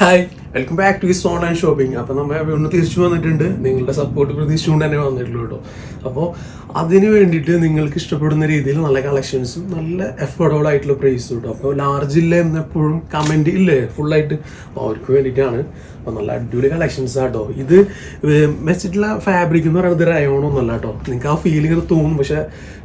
Hi welcome back to ease online shopping അപ്പോൾ നമ്മൾ ഒന്ന് തിരിച്ചു വന്നിട്ടുണ്ട്? നിങ്ങളുടെ സപ്പോർട്ട് പ്രതീക്ഷിച്ചുകൊണ്ട് തന്നെ വന്നിട്ടുള്ളൂ കേട്ടോ. അപ്പോൾ അതിന് വേണ്ടിയിട്ട് നിങ്ങൾക്ക് ഇഷ്ടപ്പെടുന്ന രീതിയിൽ നല്ല കളക്ഷൻസും നല്ല അഫോർഡബിൾ ആയിട്ടുള്ള പ്രൈസും കേട്ടോ അപ്പോൾ ലാർജ് ഇല്ല എന്നെപ്പോഴും കമന്റ് ഇല്ലേ? ഫുള്ളായിട്ട് അവർക്ക് വേണ്ടിയിട്ടാണ് അപ്പോൾ നല്ല അടിപൊളി കളക്ഷൻസ് ആട്ടോ ഇത് വെച്ചിട്ടുള്ള ഫാബ്രിക് എന്ന് പറയുന്നത് റയോൺ ഒന്നല്ല കേട്ടോ നിങ്ങൾക്ക് ആ ഫീൽ ഇങ്ങനെ തോന്നും പക്ഷെ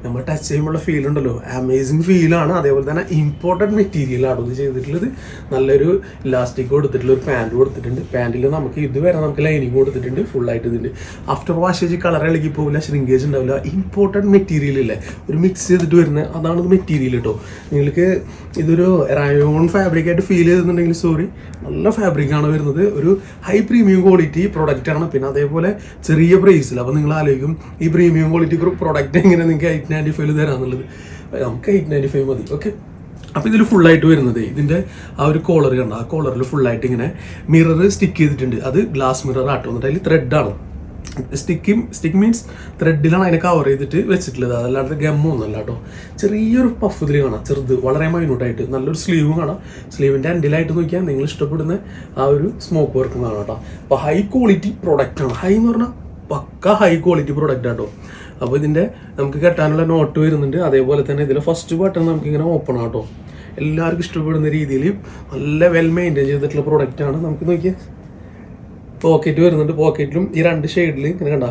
നമ്മൾ ടച്ച് ചെയ്യുമ്പോഴുള്ള ഫീൽ ഉണ്ടല്ലോ. അമേസിങ് ഫീലാണ് അതേപോലെ തന്നെ ഇമ്പോർട്ടന്റ് മെറ്റീരിയൽ ആട്ടോ ഇത് ചെയ്തിട്ടുള്ളത്. നല്ലൊരു ഇലാസ്റ്റിക് കൊടുത്തിട്ടുള്ള ഒരു പാന്റ് കൊടുത്തിട്ടുണ്ട്. പാന്റിൽ നമുക്ക് ഇതുവരെ നമുക്ക് ലൈനിങ് കൊടുത്തിട്ടുണ്ട് ഫുൾ ആയിട്ട് ഇതിന്റെ ആഫ്റ്റർ വാഷേജ് കളർ ഇളകി പോകില്ല ശ്രിങ്കേജ് ഉണ്ടാവില്ല. ഇമ്പോർട്ടന്റ് മെറ്റീരിയൽ ഇല്ലേ? ഒരു മിക്സ് ചെയ്തിട്ട് വരുന്ന അതാണ് മെറ്റീരിയൽ കേട്ടോ നിങ്ങൾക്ക് ഇതൊരു റയോൺ ഫാബ്രിക് ആയിട്ട് ഫീൽ ചെയ്തിട്ടുണ്ടെങ്കിൽ സോറി നല്ല ഫാബ്രിക് ആണ് വരുന്നത്. ഒരു ഹൈ പ്രീമിയം ക്വാളിറ്റി പ്രൊഡക്റ്റ് ആണ്. പിന്നെ അതേപോലെ ചെറിയ പ്രൈസിൽ അപ്പോൾ നിങ്ങൾ ആലോചിക്കും ഈ പ്രീമിയം ക്വാളിറ്റി പ്രൊഡക്റ്റ് എങ്ങനെ നിങ്ങൾക്ക് എയ്റ്റ് നയന്റി ഫൈവ് തരാന്നുള്ളത് നമുക്ക് എയ്റ്റ് നയന്റി ഫൈവ് മതി ഓക്കെ അപ്പോൾ ഇതിൽ ഫുള്ളായിട്ട് വരുന്നത് ഇതിന്റെ ആ ഒരു കോളർ കണ്ട? ആ കോളറിൽ ഫുള്ളായിട്ട് ഇങ്ങനെ മിറർ സ്റ്റിക്ക് ചെയ്തിട്ടുണ്ട്. അത് ഗ്ലാസ് മിറർ ആട്ടോ. എന്നിട്ട് അതിൽ ത്രെഡാണ് സ്റ്റിക്കും സ്റ്റിക്ക് മീൻസ് ത്രെഡിലാണ് അതിനെ കവർ ചെയ്തിട്ട് വെച്ചിട്ടുള്ളത്. അതല്ലാതെ ഒന്നും കേട്ടോ ചെറിയൊരു പഫ് ഇതിൽ കാണാം. ചെറുത് വളരെ മൈന്യൂട്ടായിട്ട് നല്ലൊരു സ്ലീവും കാണാം. സ്ലീവിന്റെ അൻഡിലായിട്ട് നോക്കിയാൽ നിങ്ങൾ ഇഷ്ടപ്പെടുന്ന ആ ഒരു സ്മോക്ക് വർക്കും കാണാം കേട്ടോ അപ്പോൾ ഹൈ ക്വാളിറ്റി പ്രൊഡക്റ്റ് ആണ്. ഹൈ എന്ന് പറഞ്ഞാൽ പക്ക ഹൈ ക്വാളിറ്റി പ്രൊഡക്റ്റ് ആട്ടോ അപ്പോൾ ഇതിന്റെ നമുക്ക് കെട്ടാനുള്ള നോട്ട് വരുന്നുണ്ട്. അതേപോലെ തന്നെ ഇതിലെ ഫസ്റ്റ് ബട്ടൺ നമുക്ക് ഇങ്ങനെ ഓപ്പൺ ആട്ടോ എല്ലാവർക്കും ഇഷ്ടപ്പെടുന്ന രീതിയിൽ നല്ല വെൽ മെയിന്റെയിൻ ചെയ്തിട്ടുള്ള പ്രൊഡക്റ്റാണ് നമുക്ക് നോക്കിയാൽ പോക്കറ്റ് വരുന്നുണ്ട്. പോക്കറ്റിലും ഈ രണ്ട് ഷെയ്ഡിൽ ഇങ്ങനെ കണ്ട.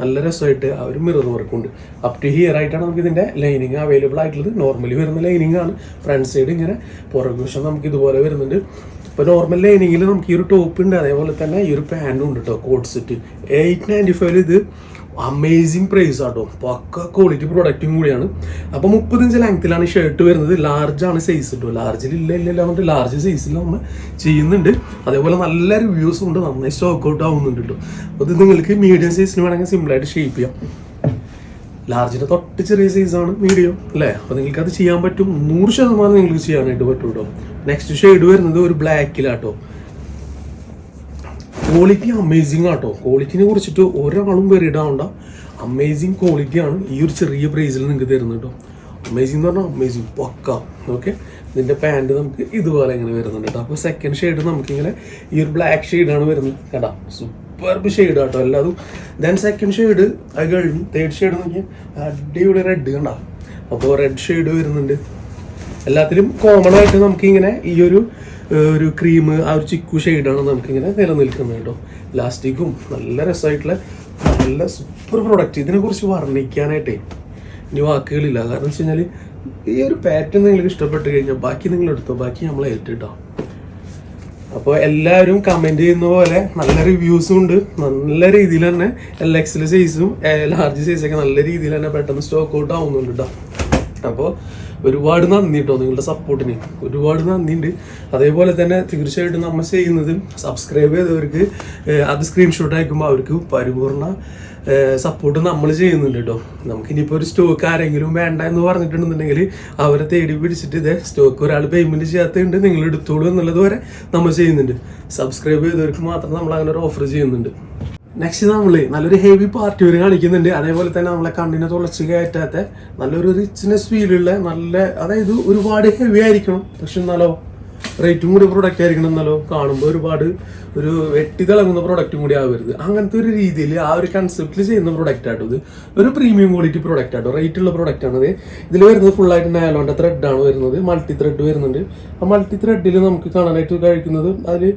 നല്ല രസമായിട്ട് അവർ മിറർ വർക്കുണ്ട് അപ് ടു ഹിയർ ആയിട്ടാണ് നമുക്ക് ഇതിന്റെ ലൈനിങ് അവൈലബിൾ ആയിട്ടുള്ളത്. നോർമലി വരുന്ന ലൈനിങ് ആണ്. ഫ്രണ്ട് സൈഡ് ഇങ്ങനെ പുറകു വശം നമുക്ക് ഇതുപോലെ വരുന്നുണ്ട്. ഇപ്പോൾ നോർമൽ ലൈനിങ്ങിൽ നമുക്ക് ഈ ഒരു ടോപ്പ് ഉണ്ട്. അതേപോലെ തന്നെ ഈ ഒരു പാന്റും ഉണ്ട് കേട്ടോ code set eight ninety five ഇത് അമേസിങ് പ്രൈസ് ആട്ടോ. പക്ക ക്വാളിറ്റി പ്രൊഡക്റ്റും കൂടിയാണ്. അപ്പോൾ മുപ്പത്തഞ്ച് ലെങ്ത്തിലാണ് ഷർട്ട് വരുന്നത്. ലാർജ് ആണ് സൈസ് കേട്ടോ ലാർജിൽ ഇല്ല ഇല്ല ഇല്ല പറഞ്ഞിട്ട് ലാർജ് സൈസിൽ നമ്മൾ ചെയ്യുന്നുണ്ട്. അതേപോലെ നല്ല റിവ്യൂസും ഉണ്ട്. നന്നായി സ്റ്റോക്ക് ഔട്ട് ആവുന്നുണ്ട് കേട്ടോ അപ്പോൾ നിങ്ങൾക്ക് മീഡിയം സൈസിന് വേണമെങ്കിൽ സിമ്പിളായിട്ട് ഷേപ്പ് ചെയ്യാം. ലാർജിന്റെ തൊട്ട് ചെറിയ സൈസാണ് മീഡിയം അല്ലേ? അപ്പോൾ നിങ്ങൾക്ക് അത് ചെയ്യാൻ പറ്റും. നൂറ് ശതമാനം നിങ്ങൾക്ക് ചെയ്യാനായിട്ട് പറ്റും കേട്ടോ നെക്സ്റ്റ് ഷെയ്ഡ് വരുന്നത് ഒരു ബ്ലാക്കിലാട്ടോ ക്വാളിറ്റി അമേസിങ് ആട്ടോ. ക്വാളിറ്റിനെ കുറിച്ചിട്ട് ഒരാളും വെറിയിടാവണ്ട അമേസിങ് ക്വാളിറ്റിയാണ് ഈ ഒരു ചെറിയ പ്രൈസിൽ നിങ്ങൾക്ക് തരുന്നത് കേട്ടോ അമേസിംഗ് എന്ന് പറഞ്ഞാൽ അമേസിങ് പക്ക. ഓക്കെ ഇതിന്റെ പാന്റ് നമുക്ക് ഇതുപോലെ ഇങ്ങനെ വരുന്നുണ്ട് കേട്ടോ അപ്പോൾ സെക്കൻഡ് ഷെയ്ഡ് നമുക്കിങ്ങനെ ഈ ഒരു ബ്ലാക്ക് ഷെയ്ഡാണ് വരുന്നത്. കേട്ടോ സൂപ്പർബ് ഷെയ്ഡ് കേട്ടോ എല്ലാതും. ദെൻ സെക്കൻഡ് ഷെയ്ഡ് അത് കഴിഞ്ഞു തേർഡ് ഷെയ്ഡ് നോക്കിയാൽ അടിപൊളി റെഡ് കണ്ട? അപ്പോൾ റെഡ് ഷെയ്ഡ് വരുന്നുണ്ട്. എല്ലാത്തിലും കോമൺ ആയിട്ട് നമുക്കിങ്ങനെ ഈ ഒരു ഒരു ക്രീം ആ ഒരു ചിക്കു ഷെയ്ഡാണ് നമുക്കിങ്ങനെ നിലനിൽക്കുന്നത് കേട്ടോ. ലാസ്റ്റിക്കും നല്ല രസമായിട്ടുള്ള നല്ല സൂപ്പർ പ്രൊഡക്റ്റ് ഇതിനെക്കുറിച്ച് വർണിക്കാനായിട്ടേ ഇനി വാക്കുകളില്ല. കാരണം വെച്ച് കഴിഞ്ഞാൽ ഈ ഒരു പാറ്റേൺ നിങ്ങൾക്ക് ഇഷ്ടപ്പെട്ട് കഴിഞ്ഞാൽ ബാക്കി നിങ്ങൾ എടുത്തോ? ബാക്കി നമ്മൾ ഏറ്റിട്ടോ അപ്പോൾ എല്ലാവരും കമന്റ് ചെയ്യുന്ന പോലെ നല്ല റിവ്യൂസും ഉണ്ട്. നല്ല രീതിയിൽ തന്നെ എൽ എക്സിലെ സൈസും ലാർജ് സൈസൊക്കെ നല്ല രീതിയിൽ തന്നെ പെട്ടെന്ന് സ്റ്റോക്ക് ഔട്ട് ആവുന്നുണ്ട് കേട്ടോ അപ്പോൾ ഒരുപാട് നന്ദി കേട്ടോ നിങ്ങളുടെ സപ്പോർട്ടിന് ഒരുപാട് നന്ദിയുണ്ട്. അതേപോലെ തന്നെ തീർച്ചയായിട്ടും നമ്മൾ ചെയ്യുന്നത് സബ്സ്ക്രൈബ് ചെയ്തവർക്ക് അത് സ്ക്രീൻഷോട്ട് അയക്കുമ്പോൾ അവർക്ക് പരിപൂർണ സപ്പോർട്ട് നമ്മൾ ചെയ്യുന്നുണ്ട് കേട്ടോ നമുക്ക് ഇനിയിപ്പോൾ ഒരു സ്റ്റോക്ക് ആരെങ്കിലും വേണ്ട എന്ന് പറഞ്ഞിട്ടുണ്ടെന്നുണ്ടെങ്കിൽ അവരെ തേടി പിടിച്ചിട്ട് ഇതേ സ്റ്റോക്ക് ഒരാൾ പേയ്മെന്റ് ചെയ്യാത്തതുണ്ട് നിങ്ങൾ എടുത്തോളൂ എന്നുള്ളത് വരെ നമ്മൾ ചെയ്യുന്നുണ്ട്. സബ്സ്ക്രൈബ് ചെയ്തവർക്ക് മാത്രം നമ്മൾ അങ്ങനെ ഒരു ഓഫർ ചെയ്യുന്നുണ്ട്. നെക്സ്റ്റ് നമ്മൾ നല്ലൊരു ഹെവി പാർട്ടി ഒരു കാണിക്കുന്നുണ്ട്. അതേപോലെ തന്നെ നമ്മളെ കണ്ണിനെ തുളച്ച് കയറ്റാത്ത നല്ലൊരു റിച്ച്നെസ് ഫീലുള്ള നല്ല അതായത് ഒരുപാട് ഹെവി ആയിരിക്കണം. പക്ഷെ എന്നാലോ റേറ്റും കൂടി പ്രൊഡക്റ്റ് ആയിരിക്കണം എന്നല്ലോ കാണുമ്പോൾ ഒരുപാട് ഒരു വെട്ടി തിളങ്ങുന്ന പ്രൊഡക്റ്റും കൂടി ആവരുത്. അങ്ങനത്തെ ഒരു രീതിയിൽ ആ ഒരു കൺസെപ്റ്റിൽ ചെയ്യുന്ന പ്രൊഡക്റ്റ് ആട്ടോ ഇത്. ഒരു പ്രീമിയം ക്വാളിറ്റി പ്രൊഡക്റ്റ് ആട്ടോ. റേറ്റ് ഉള്ള പ്രൊഡക്റ്റ് ആണത്. ഇത് ഇതിൽ വരുന്നത് ഫുൾ ആയിട്ട് നയലോണ്ട ത്രെഡ് ആണ് വരുന്നത്. മൾട്ടി ത്രെഡ് വരുന്നുണ്ട്. ആ മൾട്ടി ത്രെഡിൽ നമുക്ക് കാണാനായിട്ട് കഴിക്കുന്നത് അതിൽ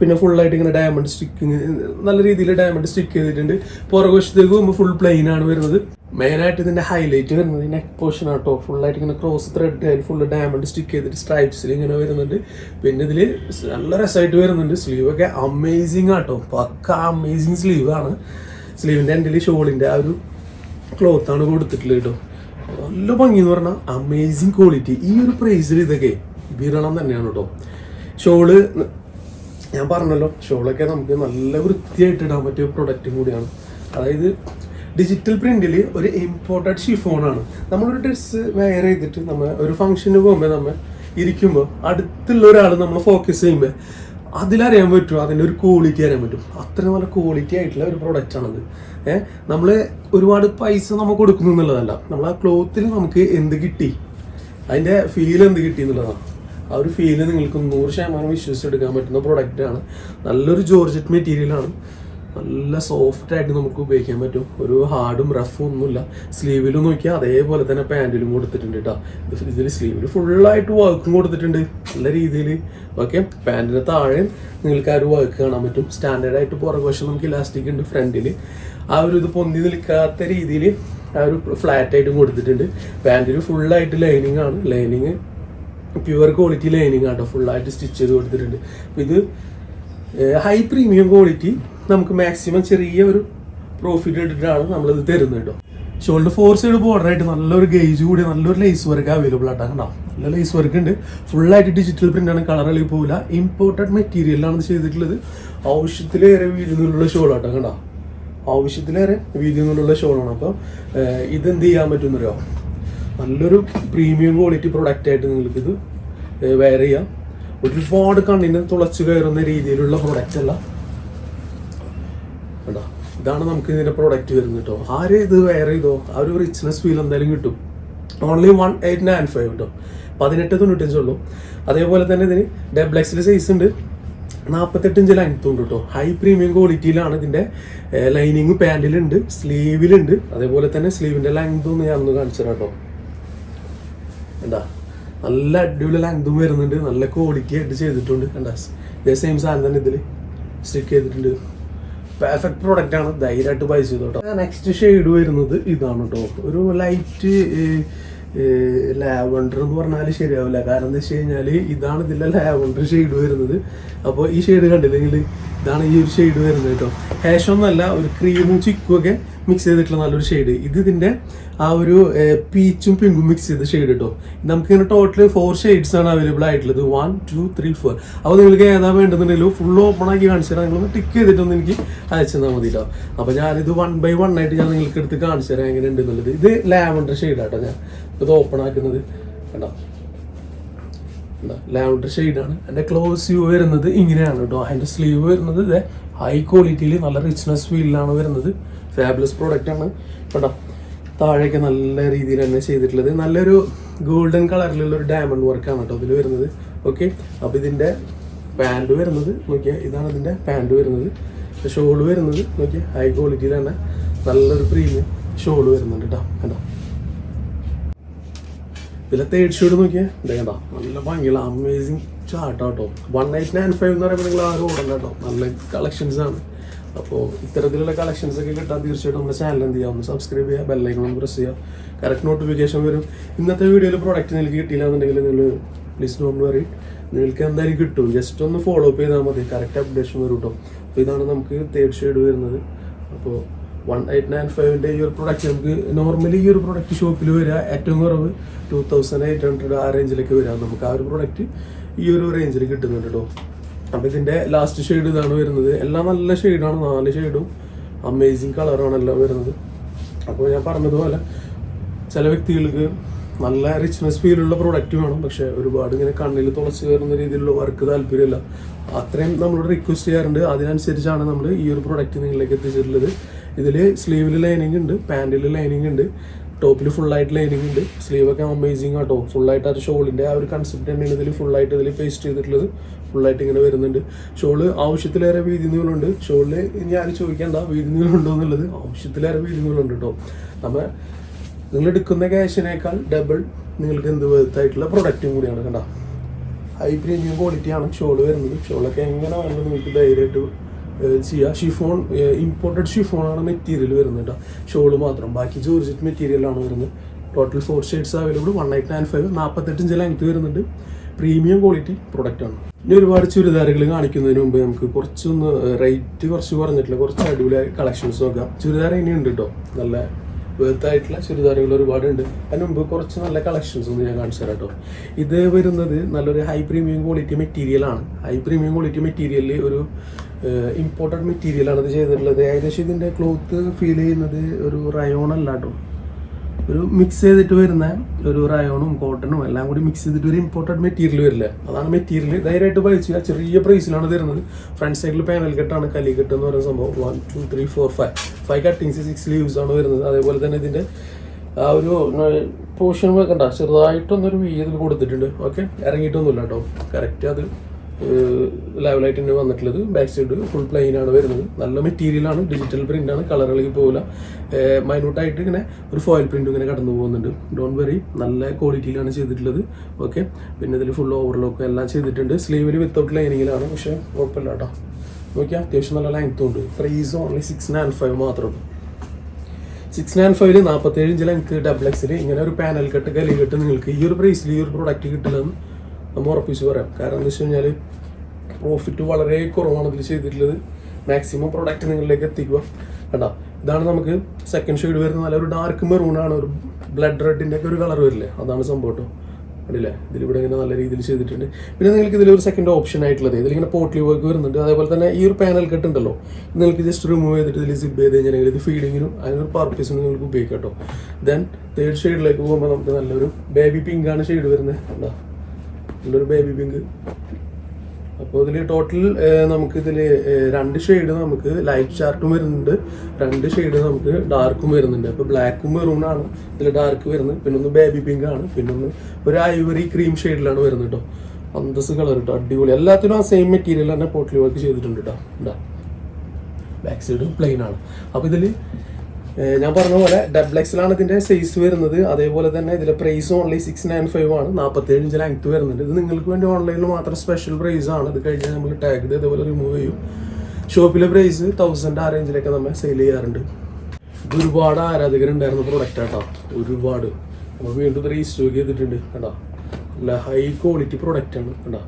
പിന്നെ ഫുൾ ആയിട്ട് ഇങ്ങനെ ഡയമണ്ട് സ്റ്റിക്കിങ് നല്ല രീതിയിൽ ഡയമണ്ട് സ്റ്റിക്ക് ചെയ്തിട്ടുണ്ട്. പുറകുവശത്തേക്ക് പോകുമ്പോൾ ഫുൾ പ്ലെയിൻ ആണ് വരുന്നത്. മെയിനായിട്ട് ഇതിന്റെ ഹൈലൈറ്റ് വരുന്നത് നെക്ക് പോർഷൻ ആട്ടോ. ഫുള്ളായിട്ട് ഇങ്ങനെ ക്രോസ് ത്രെഡ് ആയി ഫുള്ള് ഡയമണ്ട് സ്റ്റിക്ക് ചെയ്തിട്ട് സ്ട്രൈപ്സിൽ ഇങ്ങനെ വരുന്നുണ്ട്. പിന്നെ ഇതിൽ നല്ല രസമായിട്ട് വരുന്നുണ്ട്. സ്ലീവ് ഒക്കെ അമേസിങ് ആട്ടോ. പക്ക അമേസിങ് സ്ലീവ് ആണ്. സ്ലീവിന്റെ എന്റെ ഷോളിന്റെ ആ ഒരു ക്ലോത്ത് ആണ് കൊടുത്തിട്ടുള്ളത് കേട്ടോ. നല്ല ഭംഗി എന്ന് പറഞ്ഞാൽ അമേസിങ് ക്വാളിറ്റി ഈ ഒരു പ്രൈസിൽ ഇതൊക്കെ വിരണം തന്നെയാണ് കേട്ടോ. ഷോൾ ഞാൻ പറഞ്ഞല്ലോ ഷോളൊക്കെ നമുക്ക് നല്ല വൃത്തിയായിട്ട് ഇടാൻ പറ്റിയ പ്രൊഡക്റ്റും കൂടിയാണ്. അതായത് ഡിജിറ്റൽ പ്രിന്റിൽ ഒരു ഇമ്പോർട്ടഡ് ഷിഫോണാണ് നമ്മളൊരു ഡ്രസ്സ് വെയർ ചെയ്തിട്ട് നമ്മൾ ഒരു ഫംഗ്ഷന് പോകുമ്പോൾ നമ്മൾ ഇരിക്കുമ്പോൾ അടുത്തുള്ള ഒരാൾ നമ്മൾ ഫോക്കസ് ചെയ്യുമ്പോൾ അതിലറിയാൻ പറ്റും അതിന്റെ ഒരു ക്വാളിറ്റി അറിയാൻ പറ്റും. അത്ര നല്ല ക്വാളിറ്റി ആയിട്ടുള്ള ഒരു പ്രോഡക്റ്റ് ആണത്. ഏഹ് നമ്മൾ ഒരുപാട് പൈസ നമ്മൾ കൊടുക്കുന്നു എന്നുള്ളതല്ല. നമ്മൾ ആ ക്ലോത്തിൽ നമുക്ക് എന്ത് കിട്ടി? അതിന്റെ ഫീൽ എന്ത് കിട്ടി എന്നുള്ളതാണ് ആ ഒരു ഫീൽ നിങ്ങൾക്ക് നൂറ് ശതമാനം വിശ്വസിച്ചെടുക്കാൻ പറ്റുന്ന പ്രൊഡക്റ്റാണ് നല്ലൊരു ജോർജറ്റ് മെറ്റീരിയലാണ് നല്ല സോഫ്റ്റ് ആയിട്ട് നമുക്ക് ഉപയോഗിക്കാൻ പറ്റും. ഒരു ഹാർഡും റഫും ഒന്നുമില്ല. സ്ലീവിലും നോക്കിയാൽ അതേപോലെ തന്നെ പാന്റിലും കൊടുത്തിട്ടുണ്ട് കേട്ടോ ഇതിൽ സ്ലീവിൽ ഫുള്ളായിട്ട് വർക്കും കൊടുത്തിട്ടുണ്ട്. നല്ല രീതിയിൽ ഓക്കെ പാന്റിന് താഴെ നിങ്ങൾക്ക് ആ ഒരു വർക്ക് കാണാൻ പറ്റും. സ്റ്റാൻഡേർഡ് ആയിട്ട് പുറകു വശം നമുക്ക് ഇലാസ്റ്റിക് ഉണ്ട് ഫ്രണ്ടിൽ ആ ഒരു ഇത് പൊന്തി നിൽക്കാത്ത രീതിയിൽ ആ ഒരു ഫ്ലാറ്റ് ആയിട്ടും കൊടുത്തിട്ടുണ്ട്. പാന്റിൽ ഫുള്ളായിട്ട് ലൈനിങ് ആണ്. ലൈനിങ് പ്യുവർ ക്വാളിറ്റി ലൈനിങ് ആട്ടോ ഫുള്ളായിട്ട് സ്റ്റിച്ച് ചെയ്ത് കൊടുത്തിട്ടുണ്ട്. ഇത് ഹൈ പ്രീമിയം ക്വാളിറ്റി നമുക്ക് മാക്സിമം ചെറിയ ഒരു പ്രോഫിറ്റ് ഇട്ടിട്ടാണ് നമ്മളിത് തരുന്നത് കേട്ടോ. ഷോൾഡർ ഫോർ സൈഡ് ബോർഡറായിട്ട് നല്ലൊരു ഗേജ് കൂടി നല്ലൊരു ലേസ് വർക്ക് അവൈലബിൾ ആയിട്ടാണ് കണ്ടോ? നല്ല ലേസ് വർക്ക് ഉണ്ട്. ഫുള്ളായിട്ട് ഡിജിറ്റൽ പ്രിന്റ് ആണ് കളർ കളി പോകില്ല ഇമ്പോർട്ടഡ് മെറ്റീരിയലാണ് ചെയ്തിട്ടുള്ളത്. ആവശ്യത്തിലേറെ വീതിയുള്ള ഷോൾ ആട്ടോ കണ്ടോ? ആവശ്യത്തിലേറെ വീതിയുള്ള ഷോളാണ് അപ്പം ഇത് എന്ത് ചെയ്യാൻ പറ്റുമെന്നറിയോ നല്ലൊരു പ്രീമിയം ക്വാളിറ്റി പ്രൊഡക്റ്റ് ആയിട്ട് നിങ്ങൾക്കിത് വെയർ ചെയ്യാം. ഒരുപാട് കണ്ണിന് തുളച്ചു കയറുന്ന രീതിയിലുള്ള പ്രൊഡക്റ്റ് അല്ല. കേട്ടോ ഇതാണ് നമുക്ക് ഇതിന്റെ പ്രൊഡക്റ്റ് വരുന്നത് കേട്ടോ ആര് ഇത് വെയർ ചെയ്തോ? ആ ഒരു റിച്ച്നെസ് ഫീൽ എന്തായാലും കിട്ടും. Only one eight nine five കേട്ടോ പതിനെട്ട് തൊണ്ണൂറ്റഞ്ച് ഉള്ളൂ. അതേപോലെ തന്നെ ഇതിന് ഡബിൾ സൈസ് ഉണ്ട്. നാൽപ്പത്തെട്ട് ഇഞ്ച് ലെങ്ത്തും ഉണ്ട് കേട്ടോ ഹൈ പ്രീമിയം ക്വാളിറ്റിയിലാണ് ഇതിന്റെ ലൈനിങ് പാന്റിലുണ്ട് സ്ലീവിലുണ്ട് അതേപോലെ തന്നെ സ്ലീവിന്റെ ലെങ്തും ഞാൻ ഒന്ന് കാണിച്ചു കേട്ടോ എന്താ നല്ല അടിപൊളി ലെങ്തും വരുന്നുണ്ട്. നല്ല ക്വാളിറ്റി ആയിട്ട് ചെയ്തിട്ടുണ്ട്. കണ്ടാ? ഇതേ സെയിം സാധനം തന്നെ ഇതിൽ സ്റ്റിക്ക് ചെയ്തിട്ടുണ്ട്. പെർഫെക്റ്റ് പ്രോഡക്റ്റ് ആണ് ധൈര്യമായിട്ട് ബൈ ചെയ്തു കേട്ടോ നെക്സ്റ്റ് ഷെയ്ഡ് വരുന്നത് ഇതാണ് കേട്ടോ ഒരു ലൈറ്റ് ലാവണ്ടർ എന്ന് പറഞ്ഞാൽ ശരിയാവില്ല. കാരണം എന്താ വെച്ച് കഴിഞ്ഞാൽ ഇതാണ് ഇതിലെ ലാവണ്ടർ ഷെയ്ഡ് വരുന്നത്. അപ്പോൾ ഈ ഷെയ്ഡ് കണ്ടില്ലെങ്കിൽ ഇതാണ് ഈ ഒരു ഷെയ്ഡ് വരുന്നത് കേട്ടോ. ഹാഷ് ഒന്നല്ല ഒരു ക്രീമും ചിക്കും ഒക്കെ മിക്സ് ചെയ്തിട്ടുള്ള നല്ലൊരു ഷെയ്ഡ് ഇത് ഇതിന്റെ ആ ഒരു പീച്ചും പിങ്കും മിക്സ് ചെയ്ത ഷെയ്ഡ് കേട്ടോ. നമുക്ക് ഇങ്ങനെ ടോട്ടൽ ഫോർ ഷെയ്ഡ്സ് ആണ് അവൈലബിൾ ആയിട്ടുള്ളത്. വൺ ടു ത്രീ ഫോർ അപ്പോൾ നിങ്ങൾക്ക് ഏതാ വേണ്ടെന്നുണ്ടെങ്കിലും ഫുൾ ഓപ്പൺ ആക്കി കാണിച്ചു തരാം. നിങ്ങളൊന്ന് ടിക്ക് ചെയ്തിട്ടൊന്ന് എനിക്ക് അയച്ചു തന്നാൽ മതി കേട്ടോ. അപ്പോൾ ഞാനിത് വൺ ബൈ വൺ ആയിട്ട് ഞാൻ നിങ്ങൾക്ക് എടുത്ത് കാണിച്ചു തരാം എങ്ങനെ ഉണ്ട് എന്നുള്ളത്. ഇത് ലാവൻഡർ ഷെയ്ഡാട്ടോ ഞാൻ. ഇത് ഓപ്പൺ ആക്കുന്നത്. കണ്ടോ? ലാവണ്ടർ ഷെയ്ഡാണ് എന്റെ ക്ലോസ് വ്യൂ വരുന്നത് ഇങ്ങനെയാണ് കേട്ടോ അതിന്റെ സ്ലീവ് വരുന്നത് ഇതേ ഹൈ ക്വാളിറ്റിയിൽ നല്ല റിച്ച്നെസ് ഫീലിലാണ് വരുന്നത്. ഫാബുലസ് പ്രോഡക്റ്റ് ആണ്. കേട്ടോ താഴേക്ക് നല്ല രീതിയിൽ തന്നെ ചെയ്തിട്ടുള്ളത്. നല്ലൊരു ഗോൾഡൻ കളറിലുള്ള ഒരു ഡയമണ്ട് വർക്കാണ് കേട്ടോ ഇതിൽ വരുന്നത്. ഓക്കെ അപ്പോൾ ഇതിന്റെ പാന്റ് വരുന്നത് നോക്കിയാൽ ഇതാണ് ഇതിന്റെ പാന്റ് വരുന്നത്. ഷോൾ വരുന്നത് നോക്കിയാൽ ഹൈ ക്വാളിറ്റിയിൽ തന്നെ നല്ലൊരു പ്രീമിയം ഷോൾ വരുന്നുണ്ട് കേട്ടോ കണ്ടോ? ഇതിലെ തേർഡ് ഷെയ്ഡ് നോക്കിയാൽ ഇതേ കണ്ടോ നല്ല ഭംഗിയുള്ള അമേസിങ് ചാർട്ട് കേട്ടോ വൺ എയ്റ്റ് നയൻ ഫൈവ് എന്ന് പറയുമ്പോൾ നിങ്ങൾ ആരും ഓടണ്ട കേട്ടോ നല്ല കളക്ഷൻസ് ആണ്. അപ്പോൾ ഇത്തരത്തിലുള്ള കളക്ഷൻസ് ഒക്കെ കിട്ടാൻ തീർച്ചയായിട്ടും നമ്മുടെ ചാനൽ എന്ത് ചെയ്യാം? ഒന്ന് സബ്സ്ക്രൈബ് ചെയ്യുക ബെല്ലൈക്കൺ പ്രസ് ചെയ്യുക. കറക്റ്റ് നോട്ടിഫിക്കേഷൻ വരും. ഇന്നത്തെ വീഡിയോയിൽ പ്രോഡക്റ്റ് നിങ്ങൾക്ക് കിട്ടിയില്ല എന്നുണ്ടെങ്കിൽ നിങ്ങൾ പ്ലീസ് ഡോണ്ട് വറി നിങ്ങൾക്ക് എന്തായാലും കിട്ടും. ജസ്റ്റ് ഒന്ന് ഫോളോ അപ്പ് ചെയ്താൽ മതി. കറക്റ്റ് അപ്ഡേഷൻ വരും കേട്ടോ അപ്പോൾ ഇതാണ് നമുക്ക് തേർഡ് ഷെയ്ഡ് വരുന്നത്. അപ്പോൾ വൺ എയ്റ്റ് നയൻ ഫൈവിന്റെ ഈ ഒരു പ്രൊഡക്റ്റ് നമുക്ക് നോർമലി ഈ ഒരു പ്രൊഡക്റ്റ് ഷോപ്പിൽ വരിക ഏറ്റവും കുറവ് ടു തൗസൻഡ് എയ്റ്റ് ഹൺഡ്രഡ് ആ റേഞ്ചിലേക്ക് വരിക നമുക്ക് ആ ഒരു പ്രൊഡക്റ്റ് ഈ ഒരു റേഞ്ചിൽ കിട്ടുന്നുണ്ട് കേട്ടോ അപ്പോൾ ഇതിന്റെ ലാസ്റ്റ് ഷെയ്ഡ് ഇതാണ് വരുന്നത്. എല്ലാം നല്ല ഷെയ്ഡാണ് നാല് ഷെയ്ഡും അമേസിങ് കളറാണ് എല്ലാം വരുന്നത്. അപ്പോൾ ഞാൻ പറഞ്ഞതുപോലെ ചില വ്യക്തികൾക്ക് നല്ല റിച്ച്നെസ് ഫീലുള്ള പ്രോഡക്റ്റ് വേണം. പക്ഷെ ഒരുപാട് ഇങ്ങനെ കണ്ണിൽ തുളച്ച് കയറുന്ന രീതിയിലുള്ള വർക്ക് താല്പര്യമില്ല. അത്രയും നമ്മളോട് റിക്വസ്റ്റ് ചെയ്യാറുണ്ട്. അതിനനുസരിച്ചാണ് നമ്മൾ ഈ ഒരു പ്രോഡക്റ്റ് നിങ്ങളിലേക്ക് എത്തിച്ചിട്ടുള്ളത്. ഇതിൽ സ്ലീവിൽ ലൈനിങ് ഉണ്ട് പാന്റിൽ ലൈനിങ് ഉണ്ട് ടോപ്പിൽ ഫുള്ളായിട്ട് ലൈനിങ് ഉണ്ട്. സ്ലീവൊക്കെ അമേസിങ് ആട്ടോ. ഫുള്ളായിട്ട് ആ ഷോളിന്റെ ആ ഒരു കൺസെപ്റ്റ് തന്നെയാണ് ഇതിൽ ഫുള്ളായിട്ട് ഇതിൽ പേസ്റ്റ് ചെയ്തിട്ടുള്ളത്. ഫുള്ളായിട്ട് ഇങ്ങനെ വരുന്നുണ്ട്. ഷോൾ ആവശ്യത്തിലേറെ വീതി നീളമുണ്ട്. ഷോളിൽ ഇനി ആരും ചോദിക്കേണ്ട വീതി നീളമുണ്ടോ എന്നുള്ളത് ആവശ്യത്തിലേറെ വീതി കേട്ടോ നമ്മൾ നിങ്ങൾ എടുക്കുന്ന ക്യാഷിനേക്കാൾ ഡബിൾ നിങ്ങൾക്ക് എന്ത് വിധത്തായിട്ടുള്ള പ്രൊഡക്റ്റും കൂടിയാണ് കണ്ട? ഹൈ പ്രീമിയം ക്വാളിറ്റിയാണ് ഷോൾ വരുന്നത്. ഷോളൊക്കെ എങ്ങനെ വേണമെങ്കിലും നിങ്ങൾക്ക് ധൈര്യമായിട്ട് ചെയ്യുക ചെയ്യാം. ഷിഫോൺ ഇമ്പോർട്ടഡ് ഷിഫോണാണ് മെറ്റീരിയൽ വരുന്നത് കേട്ടോ. ഷോൾ മാത്രം. ബാക്കി ജോർജറ്റ് മെറ്റീരിയലാണ് വരുന്നത്. Total four shades available one eight nine five നാൽപ്പത്തെട്ട് ഇഞ്ച് ലെങ്ത് വരുന്നുണ്ട്. പ്രീമിയം ക്വാളിറ്റി പ്രൊഡക്റ്റ് ആണ്. ഇനി ഒരുപാട് ചുരിദാറുകൾ കാണിക്കുന്നതിന് മുമ്പ് നമുക്ക് കുറച്ചൊന്ന് റേറ്റ് കുറച്ച് കുറഞ്ഞിട്ടില്ല കുറച്ച് അടിപൊളി കളക്ഷൻസ് നോക്കാം. ചുരിദാർ ഇനി ഉണ്ട് കേട്ടോ. നല്ല വേർത്തായിട്ടുള്ള ചുരിദാറുകൾ ഒരുപാടുണ്ട്. അതിന് മുമ്പ് കുറച്ച് നല്ല കളക്ഷൻസ് ഒന്ന് ഞാൻ കാണിച്ചു തരാം കേട്ടോ ഇത് വരുന്നത് നല്ലൊരു ഹൈ പ്രീമിയം ക്വാളിറ്റി മെറ്റീരിയൽ ആണ്. ഹൈ പ്രീമിയം ക്വാളിറ്റി മെറ്റീരിയലിൽ ഒരു ഇമ്പോർട്ടഡ് മെറ്റീരിയലാണ് ഇത് ചെയ്തിട്ടുള്ളത്. ഏകദേശം ഇതിന്റെ ക്ലോത്ത് ഫീൽ ചെയ്യുന്നത് ഒരു റയോൺ അല്ല കേട്ടോ. ഒരു മിക്സ് ചെയ്തിട്ട് വരുന്ന ഒരു റയോണും കോട്ടണും എല്ലാം കൂടി മിക്സ് ചെയ്തിട്ട് ഒരു ഇമ്പോർട്ടന്റ് മെറ്റീരിയൽ വരില്ല? അതാണ് മെറ്റീരിയൽ ധൈര്യമായിട്ട് പൈസ ചെറിയ പ്രൈസിലാണ് തരുന്നത്. ഫ്രണ്ട് സൈഡിൽ പാനൽ കെട്ടാണ് കലികെട്ട് എന്ന് പറയുന്ന സംഭവം. One two three four five five cuttings six leaves ആണ് വരുന്നത്. അതേപോലെ തന്നെ ഇതിന്റെ ആ ഒരു പോർഷൻ വെക്കണ്ട ചെറുതായിട്ടൊന്നൊരു വീതിൽ കൊടുത്തിട്ടുണ്ട്. ഓക്കെ ഇറങ്ങിയിട്ടൊന്നുമില്ല കേട്ടോ. കറക്റ്റ് അത്. ലെവലായിട്ട് തന്നെ വന്നിട്ടുള്ളത്. ബാക്ക് സൈഡ് ഫുൾ പ്ലെയിൻ ആണ് വരുന്നത്. നല്ല മെറ്റീരിയലാണ് ഡിജിറ്റൽ പ്രിന്റ് ആണ്. കളറുകളിൽ പോകില്ല മൈന്യൂട്ടായിട്ട് ഇങ്ങനെ ഒരു ഫോയിൽ പ്രിന്റ് ഇങ്ങനെ കടന്നു പോകുന്നുണ്ട്. ഡോണ്ട് വെറി നല്ല ക്വാളിറ്റിയിലാണ് ചെയ്തിട്ടുള്ളത്. ഓക്കെ പിന്നെ ഇതിൽ ഫുൾ ഓവർലോക്ക് എല്ലാം ചെയ്തിട്ടുണ്ട്. സ്ലീവിൽ വിത്തൗട്ട് ലൈനിങ്ങിലാണ് പക്ഷേ കുഴപ്പമില്ല കേട്ടോ നോക്കിയാൽ അത്യാവശ്യം നല്ല ലെങ്ത്തും ഉണ്ട്. Price only six nine five മാത്രം. സിക്സ് നയൻ ഫൈവിൽ നാൽപ്പത്തേഴ് ഇഞ്ച് ലെങ്ത് ഡബിൾ എക്സിൽ ഇങ്ങനെ ഒരു പാനൽ കട്ട് കലി കെട്ട് നിങ്ങൾക്ക് ഈ ഒരു പ്രൈസിൽ ഈ ഒരു പ്രൊഡക്റ്റ് കിട്ടില്ലെന്ന് നമ്മൾ ഉറപ്പിച്ച് പറയാം. കാരണം എന്താ വെച്ച് കഴിഞ്ഞാൽ പ്രോഫിറ്റ് വളരെ കുറവാണ് ഇതിൽ ചെയ്തിട്ടുള്ളത്. മാക്സിമം പ്രൊഡക്റ്റ് നിങ്ങളിലേക്ക് എത്തിക്കുക. കേട്ടോ ഇതാണ് നമുക്ക് സെക്കൻഡ് ഷെയ്ഡ് വരുന്ന നല്ലൊരു ഡാർക്ക് മെറൂൺ ആണ്. ഒരു ബ്ലഡ് റെഡിന്റെ ഒക്കെ ഒരു കളർ വരില്ലേ? അതാണ് സംഭവം കേട്ടോ കണ്ടില്ലേ? ഇതിലിവിടെ ഇങ്ങനെ നല്ല രീതിയിൽ ചെയ്തിട്ടുണ്ട്. പിന്നെ നിങ്ങൾക്ക് ഇതിലൊരു സെക്കൻഡ് ഓപ്ഷൻ ആയിട്ടുള്ളത്. ഇതിലിങ്ങനെ പോർട്ട്ലി വർക്ക് വരുന്നുണ്ട്. അതേപോലെ തന്നെ ഈ ഒരു പാനൽ കട്ട് ഉണ്ടല്ലോ. നിങ്ങൾക്ക് ജസ്റ്റ് റിമൂവ് ചെയ്തിട്ട് ഇതിൽ സിബ് ചെയ്ത് കഴിഞ്ഞാൽ ഇത് ഫീഡിങ്ങിനും അതിനൊരു പർപ്പസിനും നിങ്ങൾക്ക് ഉപയോഗിക്കാം കേട്ടോ ദെൻ തേർഡ് ഷെയ്ഡിലേക്ക് പോകുമ്പോൾ നമുക്ക് നല്ലൊരു ബേബി പിങ്ക് ആണ് ഷെയ്ഡ് വരുന്നത്. കണ്ടോ നല്ലൊരു ബേബി പിങ്ക് അപ്പോൾ ഇതിൽ ടോട്ടൽ നമുക്ക് ഇതിൽ രണ്ട് ഷെയ്ഡ് നമുക്ക് ലൈറ്റ് ചാർട്ടും വരുന്നുണ്ട്. രണ്ട് ഷെയ്ഡ് നമുക്ക് ഡാർക്കും വരുന്നുണ്ട്. അപ്പോൾ ബ്ലാക്കും മെറൂണാണ് ഇതിൽ ഡാർക്ക് വരുന്നത്. പിന്നെ ഒന്ന് ബേബി പിങ്ക് ആണ്. പിന്നെ ഒന്ന് ഒരു ഐവറി ക്രീം ഷെയ്ഡിലാണ് വരുന്നത് കേട്ടോ അന്തസ് കളർ കേട്ടോ അടിപൊളി. എല്ലാത്തിനും ആ സെയിം മെറ്റീരിയൽ തന്നെ പോട്ടിൽ വർക്ക് ചെയ്തിട്ടുണ്ട് കേട്ടോ ബാക്ക് സൈഡും പ്ലെയിൻ ആണ്. അപ്പോൾ ഇതിൽ ഞാൻ പറഞ്ഞ പോലെ ഡബിൾ എക്സിലാണ് ഇതിന്റെ സൈസ് വരുന്നത്. അതേപോലെ തന്നെ ഇതിലെ price only six nine five ആണ്. നാൽപ്പത്തേഴ് ഇഞ്ച് ലെങ്ത് വരുന്നുണ്ട്. ഇത് നിങ്ങൾക്ക് വേണ്ടി ഓൺലൈനിൽ മാത്രം സ്പെഷ്യൽ പ്രൈസ് ആണ്. ഇത് കഴിഞ്ഞാൽ നമ്മൾ ടാഗ് ഇതേപോലെ റിമൂവ് ചെയ്യും. ഷോപ്പിലെ പ്രൈസ് തൗസൻഡ് ആ റേഞ്ചിലൊക്കെ നമ്മൾ സെയിൽ ചെയ്യാറുണ്ട്. ഇത് ഒരുപാട് ആരാധകരുണ്ടായിരുന്ന പ്രൊഡക്റ്റ് കേട്ടോ ഒരുപാട്. നമ്മൾ വീണ്ടും ഇത് റീസ്റ്റോക്ക് ചെയ്തിട്ടുണ്ട് കേട്ടോ നല്ല ഹൈ ക്വാളിറ്റി പ്രൊഡക്റ്റ് ആണ് കേട്ടോ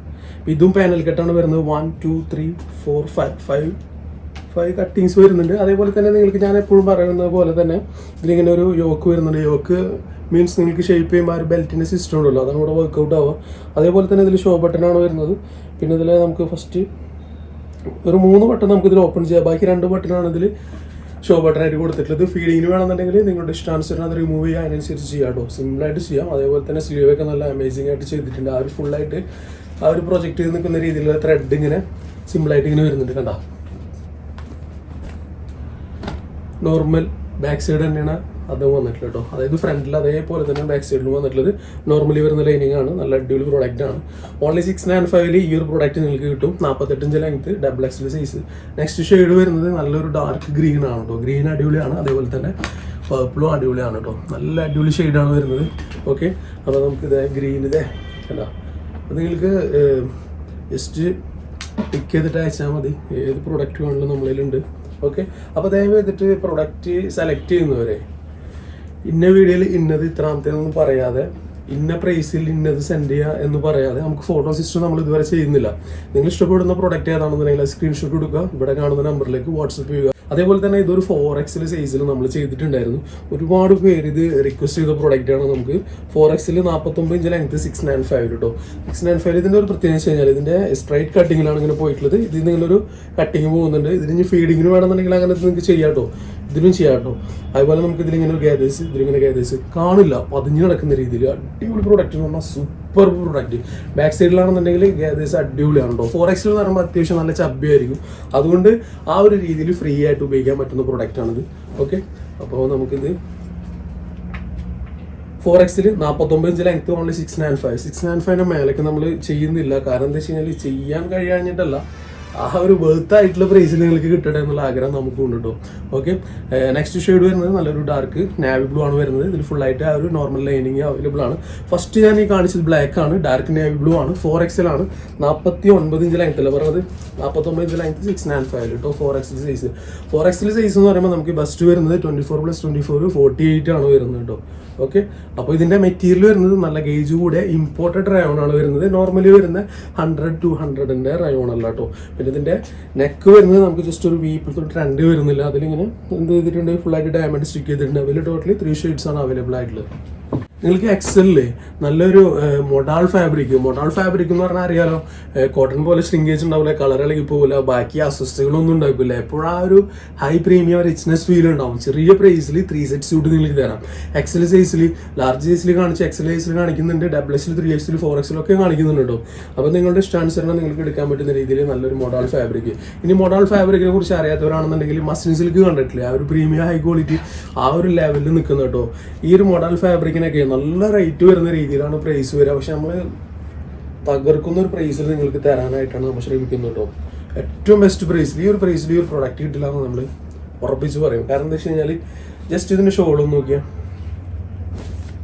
ഇതും പാനൽ കെട്ടാണ് വരുന്നത്. One two three four five five five cuttings വരുന്നുണ്ട്. അതേപോലെ തന്നെ നിങ്ങൾക്ക് ഞാൻ എപ്പോഴും പറയുന്നത് പോലെ തന്നെ ഇതിലിങ്ങനെ ഒരു യോക്ക് വരുന്നുണ്ട്. യോക്ക് മീൻസ് നിങ്ങൾക്ക് ഷേപ്പ് ചെയ്യുമ്പോൾ ആ ഒരു ബെൽറ്റിന്റെ സിസ്റ്റം ഉണ്ടല്ലോ. അതാണ് ഇവിടെ വർക്കൗട്ട് ആവുക. അതേപോലെ തന്നെ ഇതിൽ ഷോ ബട്ടനാണ് വരുന്നത്. പിന്നെ ഇതിൽ നമുക്ക് ഫസ്റ്റ് ഒരു മൂന്ന് ബട്ടൺ നമുക്ക് ഇതിൽ ഓപ്പൺ ചെയ്യാം. ബാക്കി രണ്ട് ബട്ടണാണ് ഇതിൽ ഷോ ബട്ടണായിട്ട് കൊടുത്തിട്ടുള്ളത്. ഫീഡിങ്ങിന് വേണമെന്നുണ്ടെങ്കിൽ നിങ്ങളുടെ ഇഷ്ടാനുസരണം അത് റിമൂവ് ചെയ്യാം അതിനനുസരിച്ച് ചെയ്യാം കേട്ടോ. സിമ്പിളായിട്ട് ചെയ്യാം. അതേപോലെ തന്നെ സ്ലീവ് ഒക്കെ നല്ല അമേസിംഗ് ആയിട്ട് ചെയ്തിട്ടുണ്ട്. ആ ഒരു ഫുള്ളായിട്ട് ആ ഒരു പ്രൊജക്റ്റ് നിൽക്കുന്ന രീതിയിലുള്ള ത്രെഡ് ഇങ്ങനെ സിമ്പിളായിട്ട് ഇങ്ങനെ വരുന്നുണ്ട്. കണ്ടോ? നോർമൽ ബാക്ക് സൈഡ് തന്നെയാണ് അത് വന്നിട്ടുള്ളത് കേട്ടോ. അതായത് ഫ്രണ്ടിൽ അതേപോലെ തന്നെ ബാക്ക് സൈഡിലും വന്നിട്ടുള്ളത്. നോർമലി വരുന്ന ലൈനിങ് ആണ്. നല്ല അടിപൊളി പ്രോഡക്റ്റ് ആണ്. ഓൺലി സിക്സ് നയൻ ഫൈവിൽ ഈ ഒരു പ്രോഡക്റ്റ് നിങ്ങൾക്ക് കിട്ടും. നാൽപ്പത്തെട്ടിഞ്ച് length double X size next shade വരുന്നത് നല്ലൊരു ഡാർക്ക് ഗ്രീൻ ആണ് കേട്ടോ. ഗ്രീൻ അടിപൊളിയാണ്. അതേപോലെ തന്നെ പർപ്പിളും അടിപൊളിയാണ് കേട്ടോ. നല്ല അടിപൊളി ഷെയ്ഡാണ് വരുന്നത്. ഓക്കെ അപ്പോൾ നമുക്ക് ഇതേ ഗ്രീൻ ഇതേ അല്ല അപ്പോൾ നിങ്ങൾക്ക് ജസ്റ്റ് ടിക്ക് ചെയ്തിട്ട് അയച്ചാൽ മതി. ഏത് പ്രോഡക്റ്റ് വേണമെങ്കിലും നമ്മളിലുണ്ട്. ഓക്കെ അപ്പോൾ ദയവ് ചെയ്തിട്ട് പ്രൊഡക്റ്റ് സെലക്ട് ചെയ്യുന്നവരെ ഇന്ന വീഡിയോയിൽ ഇന്നത് ഇത്രാമത്തേന്നൊന്നും പറയാതെ ഇന്ന പ്രൈസിൽ ഇന്നത് സെൻഡ് ചെയ്യുക എന്ന് പറയാതെ നമുക്ക് ഫോട്ടോ സിസ്റ്റം നമ്മൾ ഇതുവരെ ചെയ്യുന്നില്ല. നിങ്ങൾ ഇഷ്ടപ്പെടുന്ന പ്രൊഡക്റ്റ് ഏതാണെന്നുണ്ടെങ്കിൽ സ്ക്രീൻഷോട്ട് എടുക്കുക. ഇവിടെ കാണുന്ന നമ്പറിലേക്ക് വാട്സപ്പ് ചെയ്യുക. അതേപോലെ തന്നെ ഇതൊരു ഫോർ എക്സിൽ സൈസിൽ നമ്മൾ ചെയ്തിട്ടുണ്ടായിരുന്നു. ഒരുപാട് പേര് ഇത് റിക്വസ്റ്റ് ചെയ്ത പ്രോഡക്റ്റ് ആണ് നമുക്ക് ഫോർ എക്സിൽ നാൽപ്പത്തൊമ്പത് inch length six nine five കേട്ടോ സിക്സ് നയൻ ഫൈവ് ഇതിന്റെ ഒരു പ്രത്യേകത വെച്ച് കഴിഞ്ഞാൽ ഇതിന്റെ സ്ട്രൈറ്റ് കട്ടിങ്ങിലാണ് ഇങ്ങനെ പോയിട്ടുള്ളത്. ഇതിൽ നിങ്ങളൊരു കട്ടിങ് പോകുന്നുണ്ട്. ഇതിന് ഫീഡിങ്ങിന് വേണമെന്നുണ്ടെങ്കിൽ അങ്ങനെ നിങ്ങൾക്ക് ചെയ്യാം കേട്ടോ ഇതിനും ചെയ്യാം കേട്ടോ. അതുപോലെ നമുക്ക് ഇതിലിങ്ങനെ ഒരു ഗ്യാദേഴ്സ് ഇതിലിങ്ങനെ ഗ്യാദേഴ്സ് കാണില്ല. പതിഞ്ഞ് കിടക്കുന്ന രീതിയിൽ അടിപൊളി പ്രോഡക്റ്റ് എന്ന് പറഞ്ഞാൽ സൂപ്പർ പ്രോഡക്റ്റ് ബാക്ക് സൈഡിലാണെന്നുണ്ടെങ്കിൽ ഗ്യാദേഴ്സ് അടിപൊളിയാണ് കേട്ടോ. ഫോർ എക്സിൽ എന്ന് പറയുമ്പോൾ അത്യാവശ്യം നല്ല ചബ്ബിയായിരിക്കും. അതുകൊണ്ട് ആ ഒരു രീതിയിൽ ഫ്രീ ആയിട്ട് ഉപയോഗിക്കാൻ പറ്റുന്ന പ്രോഡക്റ്റ് ആണിത്. ഓക്കെ അപ്പോൾ നമുക്കിത് ഫോർ എക്സിൽ നാൽപ്പത്തൊമ്പത് inch length only six nine five six nine ഫൈവിന്റെ മേലേക്ക് നമ്മൾ ചെയ്യുന്നില്ല. കാരണം എന്താ വെച്ച് കഴിഞ്ഞാൽ ചെയ്യാൻ കഴിയാഞ്ഞിട്ടല്ല. ആ ഒരു വേർത്ത് ആയിട്ടുള്ള പ്രൈസ് നിങ്ങൾക്ക് കിട്ടട്ടെ എന്നുള്ള ആഗ്രഹം നമുക്കുണ്ട് കേട്ടോ ഓക്കെ നെക്സ്റ്റ് ഷെയ്ഡ് വരുന്നത് നല്ലൊരു ഡാർക്ക് നാവി ബ്ലൂ ആണ് വരുന്നത്. ഇതിൽ ഫുൾ ആയിട്ട് ആ ഒരു നോർമൽ ലൈനിങ് അവൈലബിൾ ആണ്. ഫസ്റ്റ് ഞാൻ ഈ കാണിച്ചത് ബ്ലാക്ക് ആണ്. ഡാർക്ക് നാവി ബ്ലൂ ആണ്. ഫോർ എക്സൽ ആണ്. നാൽപ്പത്തി ഒൻപത് ഇഞ്ച് ലെങ്ത് അല്ല പറഞ്ഞത്? നാൽപ്പത്തൊമ്പത് inch length six nine five കേട്ടോ four XL size four XL size എന്ന് പറയുമ്പോൾ നമുക്ക് ബസ്റ്റ് വരുന്നത് twenty four plus twenty four forty eight ആണ് വരുന്നത് കേട്ടോ ഓക്കെ? അപ്പോൾ ഇതിന്റെ മെറ്റീരിയൽ വരുന്നത് നല്ല ഗേജ് കൂടെ ഇമ്പോർട്ടഡ് റയോൺ ആണ് വരുന്നത്. നോർമലി വരുന്ന ഹൺഡ്രഡ് ടു ഹൺഡ്രഡിന്റെ റയോൺ അല്ല കേട്ടോ പിന്നെ ഇതിന്റെ നെക്ക് വരുന്നത് നമുക്ക് ജസ്റ്റ് ഒരു വി തൊട്ട് രണ്ട് വരുന്നില്ല. അതിലിങ്ങനെ എന്ത് ചെയ്തിട്ടുണ്ട്? ഫുള്ളായിട്ട് ഡയമണ്ട് സ്റ്റിക്ക് ചെയ്തിട്ടുണ്ട്. അതിൽ ടോട്ടലി ത്രീ ഷെയ്ഡ്സ് ആണ് അവൈലബിൾ ആയിട്ടുള്ളത്. നിങ്ങൾക്ക് എക്സലിൽ നല്ലൊരു മൊഡാൾ ഫാബ്രിക് മൊഡാൾ ഫാബ്രിക് എന്ന് പറഞ്ഞാൽ അറിയാലോ? കോട്ടൺ പോലെ ശ്രിങ്കേജ് ഉണ്ടാവില്ല കളർ ഇളകി പോകില്ല ബാക്കി അസ്വസ്ഥകളൊന്നും ഉണ്ടാക്കില്ല എപ്പോഴും ആ ഒരു ഹൈ പ്രീമിയം റിച്ച്നെസ് ഫീൽ ഉണ്ടാവും? ചെറിയ പ്രൈസിൽ ത്രീ സെറ്റ് സ്യൂട്ട് നിങ്ങൾക്ക് തരാം. എക്സൽ സൈസിൽ ലാർജ് സൈസിൽ കാണിച്ച് എക്സൽ സൈസിൽ കാണിക്കുന്നുണ്ട് ഡബിൾ എക്സിൽ ത്രീ എക്സിൽ ഫോർ എക്സിലൊക്കെ കാണിക്കുന്നുണ്ട് കേട്ടോ അപ്പോൾ നിങ്ങളുടെ ഇഷ്ടാനുസരണം നിങ്ങൾക്ക് എടുക്കാൻ പറ്റുന്ന രീതിയിൽ നല്ലൊരു മൊഡാൾ ഫാബ്രിക് ഇനി മൊഡാൾ ഫാബ്രിക്കിനെ കുറിച്ച് അറിയാത്തവരാണെന്നുണ്ടെങ്കിൽ മസ്ലിൻ സിൽക്ക് കണ്ടിട്ടില്ലേ? ആ ഒരു പ്രീമിയം ഹൈ ക്വാളിറ്റി ആ ഒരു ലെവലിൽ നിൽക്കുന്ന കേട്ടോ ഈ ഒരു മൊഡാൾ ഫാബ്രിക്കിനൊക്കെ നല്ല റേറ്റ് വരുന്ന രീതിയിലാണ് പ്രൈസ് വരിക. പക്ഷെ നമ്മൾ തകർക്കുന്ന ഒരു പ്രൈസിൽ നിങ്ങൾക്ക് തരാനായിട്ടാണ് നമ്മൾ ശ്രമിക്കുന്നത് കേട്ടോ ഏറ്റവും ബെസ്റ്റ് പ്രൈസിൽ ഈ ഒരു പ്രൈസിൽ ഈ ഒരു പ്രൊഡക്റ്റ് കിട്ടില്ല എന്ന് നമ്മൾ ഉറപ്പിച്ച് പറയും. കാരണം എന്താ വെച്ച് കഴിഞ്ഞാൽ ജസ്റ്റ് ഇതിന്റെ ഷോളും നോക്കിയാൽ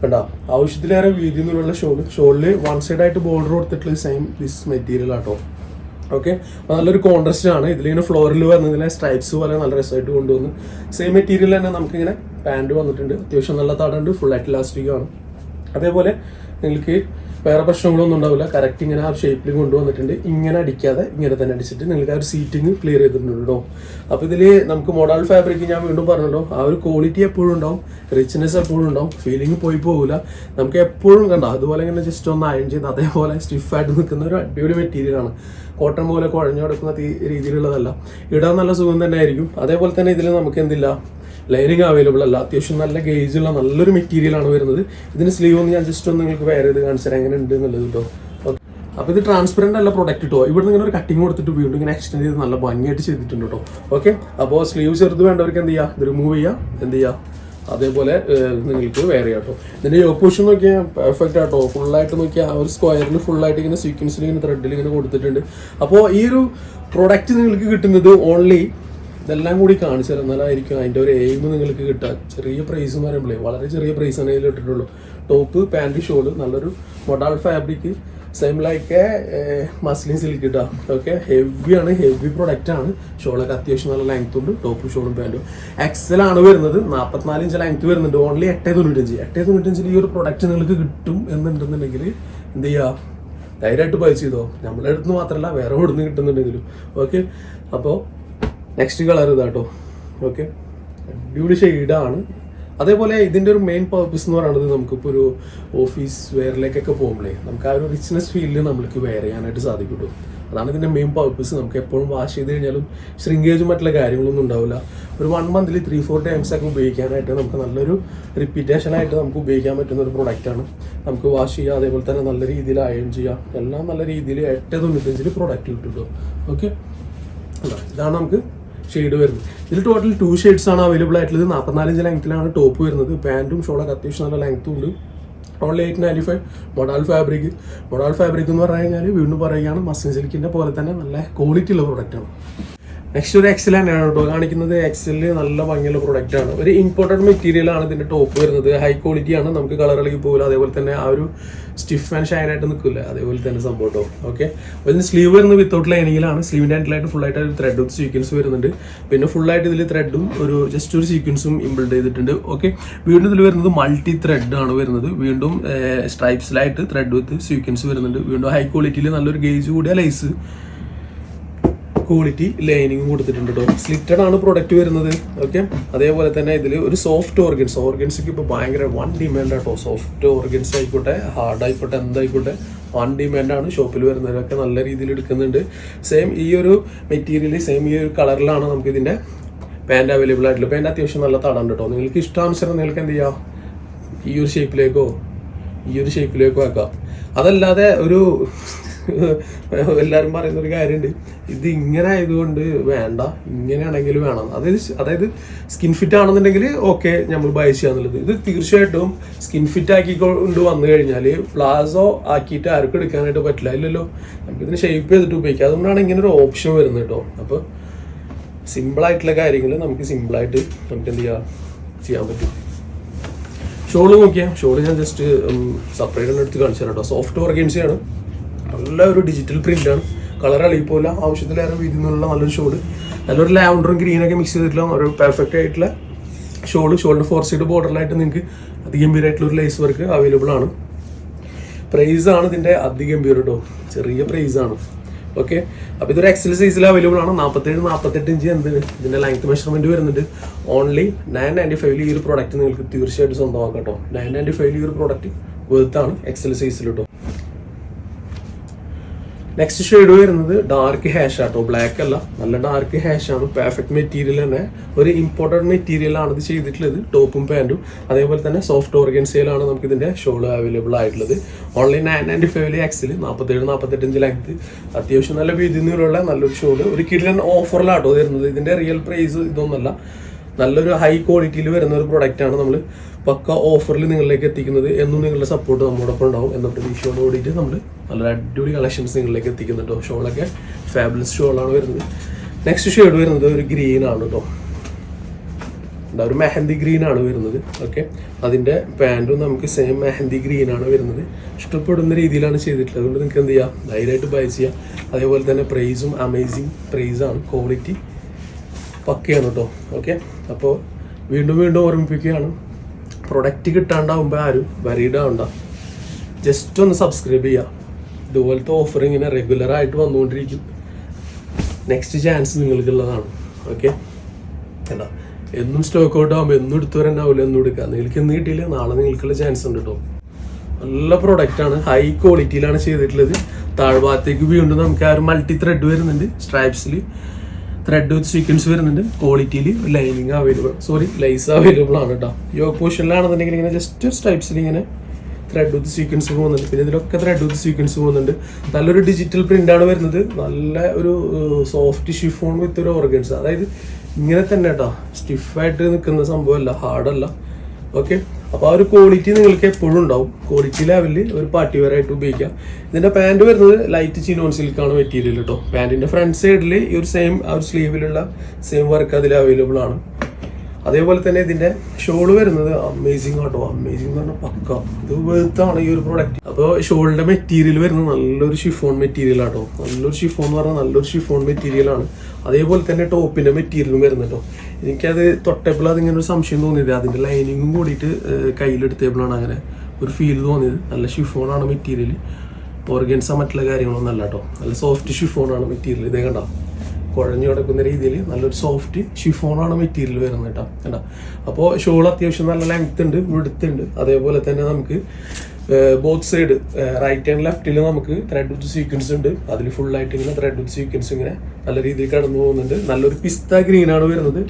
കണ്ട? ആവശ്യത്തിലേറെ വീതി എന്നുള്ള ഷോൾ ഷോളിൽ വൺ സൈഡ് ആയിട്ട് ബോർഡർ കൊടുത്തിട്ടുള്ള സെയിം ദിസ് മെറ്റീരിയൽ ആട്ടോ ഓക്കെ നല്ലൊരു കോൺട്രസ്റ്റ് ആണ്. ഇതിലിങ്ങനെ ഫ്ലോറിൽ വന്നതിലെ സ്ട്രൈപ്സ് പോലെ നല്ല രസമായിട്ട് കൊണ്ടുവന്നു. സെയിം മെറ്റീരിയൽ തന്നെ നമുക്കിങ്ങനെ പാന്റ് വന്നിട്ടുണ്ട്. അത്യാവശ്യം നല്ല തടുണ്ട് ഫുൾ ആയിട്ട് ഇലാസ്റ്റിക് ആണ്. അതേപോലെ നിങ്ങൾക്ക് വേറെ പ്രശ്നങ്ങളൊന്നും ഉണ്ടാവില്ല. കറക്റ്റ് ഇങ്ങനെ ആ ഷേപ്പിൽ കൊണ്ടുവന്നിട്ടുണ്ട്. ഇങ്ങനെ അടിക്കാതെ ഇങ്ങനെ തന്നെ അടിച്ചിട്ട് നിങ്ങൾക്ക് ആ ഒരു സീറ്റിംഗ് ക്ലിയർ ചെയ്തിട്ടുണ്ട് കേട്ടോ അപ്പോൾ ഇതിൽ നമുക്ക് മോഡൽ ഫാബ്രിക് ഞാൻ വീണ്ടും പറഞ്ഞല്ലോ. ആ ഒരു ക്വാളിറ്റി എപ്പോഴും ഉണ്ടാവും. റിച്ച്നെസ് എപ്പോഴും ഉണ്ടാവും. ഫീലിംഗ് പോയി പോകില്ല നമുക്ക് എപ്പോഴും കണ്ട അതുപോലെ ഇങ്ങനെ ജസ്റ്റ് ഒന്ന് അയൺ ചെയ്ത് അതേപോലെ സ്റ്റിഫായിട്ട് നിൽക്കുന്ന ഒരു അടിപൊളി മെറ്റീരിയലാണ് കോട്ടൺ പോലെ കുഴഞ്ഞു കിടക്കുന്ന രീതിയിലുള്ളതല്ല. ഇടാൻ നല്ല സുഖം തന്നെ ആയിരിക്കും. അതേപോലെ തന്നെ ഇതിൽ നമുക്ക് എന്തില്ല? ലെയറിങ് അവൈലബിൾ അല്ല. അത്യാവശ്യം നല്ല ഗേജ് ഉള്ള നല്ലൊരു മെറ്റീരിയലാണ് വരുന്നത്. ഇതിന് സ്ലീവ് ഒന്ന് ഞാൻ ജസ്റ്റ് ഒന്ന് നിങ്ങൾക്ക് വേറെ ഇത് കാണിച്ചു തരാം. എങ്ങനെ ഉണ്ട് എന്നുള്ളത് കേട്ടോ അപ്പോൾ ഇത് ട്രാൻസ്പെറന്റ് അല്ല പ്രൊഡക്റ്റ് കേട്ടോ ഇവിടെ ഇങ്ങനെ ഒരു കട്ടിങ് കൊടുത്തിട്ട് വീണ്ടും ഇങ്ങനെ എക്സ്റ്റെൻഡ് ചെയ്ത് നല്ല ഭംഗിയായിട്ട് ചെയ്തിട്ടുണ്ട് കേട്ടോ ഓക്കെ അപ്പോൾ സ്ലീവ് ചെറുത് വേണ്ടവർക്ക് എന്ത് ചെയ്യുക ഇത് റിമൂവ് ചെയ്യുക എന്ത് ചെയ്യുക അതേപോലെ നിങ്ങൾക്ക് വേറെ കേട്ടോ ഇതിന്റെ യോപ്പൂഷൻ നോക്കിയാൽ പെർഫെക്റ്റ് ആട്ടോ. ഫുള്ളായിട്ട് നോക്കിയാൽ ഒരു സ്ക്വയറിൽ ഫുള്ളായിട്ട് ഇങ്ങനെ സീക്വൻസിൽ ഇങ്ങനെ ത്രെഡിൽ ഇങ്ങനെ കൊടുത്തിട്ടുണ്ട്. അപ്പോൾ ഈ ഒരു പ്രൊഡക്റ്റ് നിങ്ങൾക്ക് കിട്ടുന്നത് ഓൺലി ഇതെല്ലാം കൂടി കാണിച്ചു തരാം. എന്നാലായിരിക്കും അതിന്റെ ഒരു എയിം നിങ്ങൾക്ക് കിട്ടുക. ചെറിയ പ്രൈസ് എന്ന് പറയുമ്പോഴേ വളരെ ചെറിയ പ്രൈസ് ആണ് ഇതിൽ ഇട്ടിട്ടുള്ളൂ. ടോപ്പ് പാന്റ് ഷോൾ നല്ലൊരു modal fabric same like muslin silk ഇട്ടാ ഓക്കെ ആണ് ഹെവി പ്രൊഡക്റ്റ് ആണ്. ഷോളൊക്കെ അത്യാവശ്യം നല്ല ലെങ്ത് ഉണ്ട്. ടോപ്പ് ഷോളും പാന്റും എക്സൽ ആണ് വരുന്നത്. നാൽപ്പത്തിനാല് ഇഞ്ച് ലെങ്ത് വരുന്നുണ്ട്. ഓൺലി എട്ടേ തൊണ്ണൂറ്റഞ്ച് എട്ടേ തൊണ്ണൂറ്റഞ്ചിൽ ഈ ഒരു പ്രൊഡക്റ്റ് നിങ്ങൾക്ക് കിട്ടും എന്നുണ്ടെന്നുണ്ടെങ്കിൽ എന്ത് ചെയ്യുക ധൈര്യമായിട്ട് പൈസ ചെയ്തോ. നമ്മളെ അടുത്ത് മാത്രമല്ല വേറെ എവിടെ കിട്ടുന്നുണ്ടെങ്കിലും. ഓക്കെ അപ്പോൾ നെക്സ്റ്റ് കളർ ഇതാട്ടോ. ഓക്കെ അടിപൊളി ഷെയ്ഡാണ് അതേപോലെ ഇതിന്റെ ഒരു മെയിൻ പർപ്പസ് എന്ന് പറയുന്നത് നമുക്കിപ്പോൾ ഒരു ഓഫീസ് വെയറിലേക്കൊക്കെ പോകുമ്പോഴേ നമുക്ക് ആ ഒരു റിച്ച്നെസ് ഫീലിൽ നമ്മൾക്ക് വെയർ ചെയ്യാനായിട്ട് സാധിക്കുള്ളൂ അതാണ് ഇതിന്റെ മെയിൻ പർപ്പസ് നമുക്ക് എപ്പോഴും വാഷ് ചെയ്ത് കഴിഞ്ഞാലും ശ്രിങ്കേജും മറ്റുള്ള കാര്യങ്ങളൊന്നും ഉണ്ടാവില്ല. ഒരു വൺ മന്തിൽ ത്രീ ഫോർ ടൈംസ് ഒക്കെ ഉപയോഗിക്കാനായിട്ട് നമുക്ക് നല്ലൊരു റിപ്പീറ്റേഷനായിട്ട് നമുക്ക് ഉപയോഗിക്കാൻ പറ്റുന്ന ഒരു പ്രൊഡക്റ്റാണ് നമുക്ക് വാഷ് ചെയ്യുക അതേപോലെ തന്നെ നല്ല രീതിയിൽ അയൺ ചെയ്യുക എല്ലാം നല്ല രീതിയിൽ എട്ട് തൊണ്ണൂറ്റഞ്ചിൽ പ്രൊഡക്റ്റ് കിട്ടുള്ളൂ കേട്ടോ ഓക്കെ ഇതാണ് നമുക്ക് ഷെയ്ഡ് വരുന്നത്. ഇതിൽ ടോട്ടൽ ടു ഷെയ്ഡ്സ് ആണ് അവൈലബിൾ ആയിട്ടുള്ളത്. നാൽപ്പത്തിനാല് ഇഞ്ച് ലെങ്ത്തിലാണ് ടോപ്പ് വരുന്നത്. പാന്റും ഷോളൊക്കെ അത്യാവശ്യം നല്ല ലെങ്ത്തും ഉണ്ട്. Only eight ninety five modal fabric modal fabric എന്ന് പറഞ്ഞു കഴിഞ്ഞാൽ വീണ്ടും പറയുകയാണ് മസ്ലിൻ സിൽക്കിന്റെ പോലെ തന്നെ നല്ല ക്വാളിറ്റി ഉള്ള പ്രൊഡക്റ്റാണ് നെക്സ്റ്റ് ഒരു എക്സൽ തന്നെയാണ് കേട്ടോ. കാണിക്കുന്നത് എക്സലിൽ നല്ല ഭംഗിയുള്ള പ്രൊഡക്റ്റ് ആണ്. ഒരു ഇമ്പോർട്ടന്റ് മെറ്റീരിയൽ ആണ് ഇതിന്റെ ടോപ്പ് വരുന്നത്. ഹൈ ക്വാളിറ്റി ആണ്. നമുക്ക് കളർ ഇളകി പോകില്ല. അതേപോലെ തന്നെ ആ ഒരു സ്റ്റിഫ് ആൻഡ് ഷൈൻ ആയിട്ട് നിൽക്കില്ല. അതേപോലെ തന്നെ സംഭവം കേട്ടോ ഓക്കെ ഇതിന് സ്ലീവ് വരുന്നത് വിത്തൗട്ട് ലൈനിങ്ങിലാണ് സ്ലീവിന്റെ ആൻഡിലായിട്ട് ഫുൾ ആയിട്ട് ത്രെഡ് വിത്ത് സീക്വൻസ് വരുന്നുണ്ട്. പിന്നെ ഫുൾ ആയിട്ട് ഇതിൽ ത്രെഡും ഒരു ജസ്റ്റ് ഒരു സീക്വൻസും ഇമ്പിൾഡ് ചെയ്തിട്ടുണ്ട്. ഓക്കെ വീണ്ടും ഇതിൽ വരുന്നത് മൾട്ടി ത്രെഡ് ആണ് വരുന്നത്. വീണ്ടും സ്ട്രൈപ്സിലായിട്ട് ത്രെഡ് വിത്ത് സീക്വൻസ് വരുന്നുണ്ട്. വീണ്ടും ഹൈ ക്വാളിറ്റിയിൽ നല്ലൊരു ഗേജ് കൂടിയ ലൈസ് ക്വാളിറ്റി ലൈനിങ്ങും കൊടുത്തിട്ടുണ്ട് കേട്ടോ സ്ലിറ്റഡ് ആണ് പ്രൊഡക്റ്റ് വരുന്നത്. ഓക്കെ അതേപോലെ തന്നെ ഇതിൽ ഒരു സോഫ്റ്റ് ഓർഗൻസ് ഓർഗൻസിക്ക് ഇപ്പോൾ ഭയങ്കര വൺ ഡിമാൻഡ് ആട്ടോ സോഫ്റ്റ് ഓർഗൻസ് ആയിക്കോട്ടെ ഹാർഡ് ആയിക്കോട്ടെ എന്തായിക്കോട്ടെ വൺ ഡിമാൻഡ് ആണ് ഷോപ്പിൽ വരുന്നവരൊക്കെ നല്ല രീതിയിൽ എടുക്കുന്നുണ്ട്. സെയിം ഈ ഒരു മെറ്റീരിയൽ സെയിം ഈ ഒരു കളറിലാണ് നമുക്ക് ഇതിന്റെ പാന്റ് അവൈലബിൾ ആയിട്ടുള്ളത്. പാന്റ് അത്യാവശ്യം നല്ല തടാണ് കേട്ടോ നിങ്ങൾക്ക് ഇഷ്ടാനുസരണം നിങ്ങൾക്ക് എന്ത് ചെയ്യാം? ഈ ഒരു ഷേപ്പിലേക്കോ ഈ ഒരു ഷേപ്പിലേക്കോ ആക്കാം. അതല്ലാതെ ഒരു എല്ലാവരും പറയുന്ന ഒരു കാര്യമുണ്ട്. ഇത് ഇങ്ങനെ ആയതുകൊണ്ട് വേണ്ട ഇങ്ങനെയാണെങ്കിൽ വേണം. അതായത് അതായത് സ്കിൻ ഫിറ്റ് ആണെന്നുണ്ടെങ്കിൽ ഓക്കെ നമ്മൾ ബൈ ചെയ്യാന്നുള്ളത്. ഇത് തീർച്ചയായിട്ടും സ്കിൻ ഫിറ്റ് ആക്കി കൊണ്ട് വന്നു കഴിഞ്ഞാൽ പ്ലാസോ ആക്കിയിട്ട് ആർക്കും എടുക്കാനായിട്ട് പറ്റില്ല ഇല്ലല്ലോ. നമുക്ക് ഇതിന് ഷേപ്പ് ചെയ്തിട്ട് ഉപയോഗിക്കാം. അതുകൊണ്ടാണ് ഇങ്ങനെ ഒരു ഓപ്ഷൻ വരുന്നത് കേട്ടോ. അപ്പോൾ സിമ്പിൾ ആയിട്ടുള്ള കാര്യങ്ങൾ നമുക്ക് സിമ്പിളായിട്ട് നമുക്ക് എന്ത് ചെയ്യാം ചെയ്യാൻ പറ്റും. ഷോൾ നോക്കിയാൽ ഷോൾ ഞാൻ ജസ്റ്റ് സെപ്പറേറ്റ് എടുത്ത് കാണിച്ചു തരാം കേട്ടോ. സോഫ്റ്റ് ഓർഗൻസിയാണ് നല്ല ഒരു ഡിജിറ്റൽ പ്രിന്റ് ആണ് കളർ അളിയിപ്പോല ആവശ്യത്തിലേറെ വീതി നിന്നുള്ള നല്ലൊരു ഷോൾ നല്ലൊരു ലാവണ്ടറും ഗ്രീനൊക്കെ മിക്സ് ചെയ്തിട്ടുള്ള ഒരു പെർഫെക്റ്റ് ആയിട്ടുള്ള ഷോൾ ഷോളിന്റെ ഫോർ സൈഡ് ബോർഡറിലായിട്ട് നിങ്ങൾക്ക് അതിഗംഭീരമായിട്ടുള്ള ഒരു ലേസ് വർക്ക് അവൈലബിൾ ആണ്. പ്രൈസ് ആണ് ഇതിന്റെ അതിഗംഭീരം കേട്ടോ ചെറിയ പ്രൈസ് ആണ്. ഓക്കെ അപ്പോൾ ഇതൊരു എക്സൽ സൈസിൽ അവൈലബിൾ ആണ്. നാൽപ്പത്തേഴ് നാൽപ്പത്തെട്ട് ഇഞ്ച് എന്ത് ഇതിന്റെ ലെങ്ത് മെഷർമെന്റ് വരുന്നുണ്ട്. ഓൺലി നയൻ നയന്റി ഫൈവിൽ ഈ ഒരു പ്രോഡക്റ്റ് നിങ്ങൾക്ക് തീർച്ചയായിട്ടും സ്വന്തമാക്കാം കേട്ടോ നയൻ നയന്റി ഫൈവിൽ ഈ ഒരു പ്രോഡക്റ്റ് വെർത്താണ് എക്സൽ സൈസിൽ കേട്ടോ നെക്സ്റ്റ് ഷെയ്ഡ് വരുന്നത് ഡാർക്ക് ഹാഷ് ആട്ടോ. ബ്ലാക്ക് അല്ല. നല്ല ഡാർക്ക് ഹാഷ് ആണ്. പെർഫെക്റ്റ് മെറ്റീരിയൽ തന്നെ. ഒരു ഇമ്പോർട്ടന്റ് മെറ്റീരിയൽ ആണ് ഇത് ചെയ്തിട്ടുള്ളത്. ടോപ്പും പാന്റും അതേപോലെ തന്നെ സോഫ്റ്റ് ഓർഗൻസിയിലാണ് നമുക്ക് ഇതിന്റെ ഷോൾ അവൈലബിൾ ആയിട്ടുള്ളത്. ഓൺലൈൻ നയൻ നയന്റി ഫൈവിൽ എക്സിൽ നാൽപ്പത്തേഴ് നാൽപ്പത്തെട്ട് ഇഞ്ച് ലെങ്ത് അത്യാവശ്യം നല്ല നീളമുള്ള നല്ലൊരു ഷോൾ ഒരു കിടിലൻ ഓഫറിലാട്ടോ വരുന്നത്. ഇതിന്റെ റിയൽ പ്രൈസ് ഇതൊന്നുമല്ല. നല്ലൊരു ഹൈ ക്വാളിറ്റിയിൽ വരുന്ന ഒരു പ്രൊഡക്റ്റാണ് നമ്മൾ പക്ക ഓഫറിൽ നിങ്ങളിലേക്ക് എത്തിക്കുന്നത് എന്നും നിങ്ങളുടെ സപ്പോർട്ട് നമ്മോടൊപ്പം ഉണ്ടാവും എന്ന പ്രതീക്ഷയോട് കൂടിയിട്ട് നമ്മൾ നല്ല അടിപൊളി കളക്ഷൻസ് നിങ്ങളിലേക്ക് എത്തിക്കുന്നുണ്ട് ഷോളൊക്കെ ഫാബുലസ് ഷോളാണ് വരുന്നത്. നെക്സ്റ്റ് ഷെയ്ഡ് വരുന്നത് ഒരു ഗ്രീൻ ആണ് കേട്ടോ. ഒരു മെഹന്തി ഗ്രീൻ ആണ് വരുന്നത്. ഓക്കെ അതിന്റെ പാന്റും നമുക്ക് സെയിം മെഹന്തി ഗ്രീൻ ആണ് വരുന്നത്. ഇഷ്ടപ്പെടുന്ന രീതിയിലാണ് ചെയ്തിട്ടുള്ളത്. അതുകൊണ്ട് നിങ്ങൾക്ക് എന്ത് ചെയ്യാം? ധൈര്യമായിട്ട് ബൈ ചെയ്യാം. അതേപോലെ തന്നെ പ്രൈസും അമേസിങ് പ്രൈസാണ് ക്വാളിറ്റി പക്കയാണ് കേട്ടോ. ഓക്കെ അപ്പോൾ വീണ്ടും വീണ്ടും ഓർമ്മിപ്പിക്കുകയാണ്. പ്രൊഡക്റ്റ് കിട്ടാണ്ടാവുമ്പോൾ ആരും വരീഡ് ആവണ്ട ജസ്റ്റ് ഒന്ന് സബ്സ്ക്രൈബ് ചെയ്യുക ഇതുപോലത്തെ ഓഫർ ഇങ്ങനെ റെഗുലറായിട്ട് വന്നുകൊണ്ടിരിക്കും നെക്സ്റ്റ് ചാൻസ് നിങ്ങൾക്കുള്ളതാണ്. ഓക്കെ എന്താ എന്നും സ്റ്റോക്ക് ഔട്ട് ആകുമ്പോൾ എന്നും എടുത്തു വരാനാവില്ല എന്നും എടുക്കുക നിങ്ങൾക്ക് എന്ന് കിട്ടിയില്ല നാളെ നിങ്ങൾക്കുള്ള ചാൻസ് ഉണ്ട് കേട്ടോ നല്ല പ്രൊഡക്റ്റ് ആണ്. ഹൈ ക്വാളിറ്റിയിലാണ് ചെയ്തിട്ടുള്ളത്. താഴ്ഭാഗത്തേക്ക് വീണ്ടും നമുക്ക് ആ ഒരു മൾട്ടി ത്രെഡ് വരുന്നുണ്ട് സ്ട്രൈപ്സിൽ ത്രെഡ് വിത്ത് സീക്വൻസ് വരുന്നുണ്ട്. ക്വാളിറ്റിയിൽ lining available sorry lace available ആണ് കേട്ടോ യോഗ പോർഷനിലാണെന്നുണ്ടെങ്കിൽ ഇങ്ങനെ ജസ്റ്റ് സ്റ്റൈപ്സിൽ ഇങ്ങനെ ത്രെഡ് വിത്ത് സീക്വൻസ് പോകുന്നുണ്ട്. പിന്നെ ഇതിലൊക്കെ ത്രെഡ് വിത്ത് സീക്വൻസ് പോകുന്നുണ്ട്. നല്ലൊരു ഡിജിറ്റൽ പ്രിന്റ് ആണ് വരുന്നത്. നല്ല ഒരു സോഫ്റ്റ് ഷിഫോൺ വിത്ത് ഒരു ഓർഗൻസ് അതായത് ഇങ്ങനെ തന്നെ കേട്ടോ സ്റ്റിഫായിട്ട് നിൽക്കുന്ന സംഭവമല്ല ഹാർഡല്ല ഓക്കെ അപ്പോൾ ആ ഒരു ക്വാളിറ്റി നിങ്ങൾക്ക് എപ്പോഴും ഉണ്ടാവും. ക്വാളിറ്റി ലെവലിൽ ഒരു പാർട്ടി വെയർ ആയിട്ട് ഉപയോഗിക്കാം. ഇതിന്റെ പാന്റ് വരുന്നത് ലൈറ്റ് ചിനോൺ സിൽക്കാണ് മെറ്റീരിയൽ കേട്ടോ പാന്റിന്റെ ഫ്രണ്ട് സൈഡിൽ ഈ ഒരു സെയിം ആ ഒരു സ്ലീവിലുള്ള സെയിം വർക്ക് അതിൽ അവൈലബിൾ ആണ്. അതേപോലെ തന്നെ ഇതിന്റെ ഷോൾ വരുന്നത് അമേസിങ് ആട്ടോ. അമേസിംഗ് എന്ന് പറഞ്ഞാൽ പക്ക. ഇത് വെറുത്താണ് ഈ ഒരു പ്രോഡക്റ്റ് അപ്പോൾ ഷോളിന്റെ മെറ്റീരിയൽ വരുന്നത് നല്ലൊരു ഷിഫോൺ മെറ്റീരിയൽ ആട്ടോ. നല്ലൊരു ഷിഫോൺ എന്ന് പറഞ്ഞാൽ നല്ലൊരു ഷിഫോൺ മെറ്റീരിയൽ ആണ്. അതേപോലെ തന്നെ ടോപ്പിന്റെ മെറ്റീരിയലും വരുന്നുണ്ടോ എനിക്കത് തൊട്ടപ്പോൾ അതിങ്ങനെ ഒരു സംശയം തോന്നിയത്. അതിന്റെ ലൈനിങ്ങും കൂടിയിട്ട് കയ്യിലെടുത്തപ്പോഴാണ് അങ്ങനെ ഒരു ഫീൽ തോന്നിയത്. നല്ല ഷിഫോണാണ് മെറ്റീരിയൽ ഓർഗൻസ മറ്റുള്ള കാര്യങ്ങളൊന്നും അല്ല കേട്ടോ നല്ല സോഫ്റ്റ് ഷിഫോണാണ് മെറ്റീരിയൽ ഇതേ കണ്ടോ? കുഴഞ്ഞു കിടക്കുന്ന രീതിയിൽ നല്ലൊരു സോഫ്റ്റ് ഷിഫോണാണ് മെറ്റീരിയൽ വരുന്നത് കേട്ടോ കണ്ടോ? അപ്പോൾ ഷോൾ അത്യാവശ്യം നല്ല ലെങ്ത് ഉണ്ട് വെടുത്തുണ്ട് അതേപോലെ തന്നെ നമുക്ക് ബോത്ത് സൈഡ് റൈറ്റ് ആൻഡ് ലെഫ്റ്റിൽ നമുക്ക് ത്രെഡ് വിത്ത് സീക്വൻസ് ഉണ്ട്. അതിൽ ഫുൾ ആയിട്ട് ഇങ്ങനെ ത്രെഡ് വിത്ത് സീക്വൻസ് ഇങ്ങനെ നല്ല രീതിയിൽ കടന്നു പോകുന്നുണ്ട്. നല്ലൊരു പിസ്ത ഗ്രീൻ ആണ് വരുന്നത്.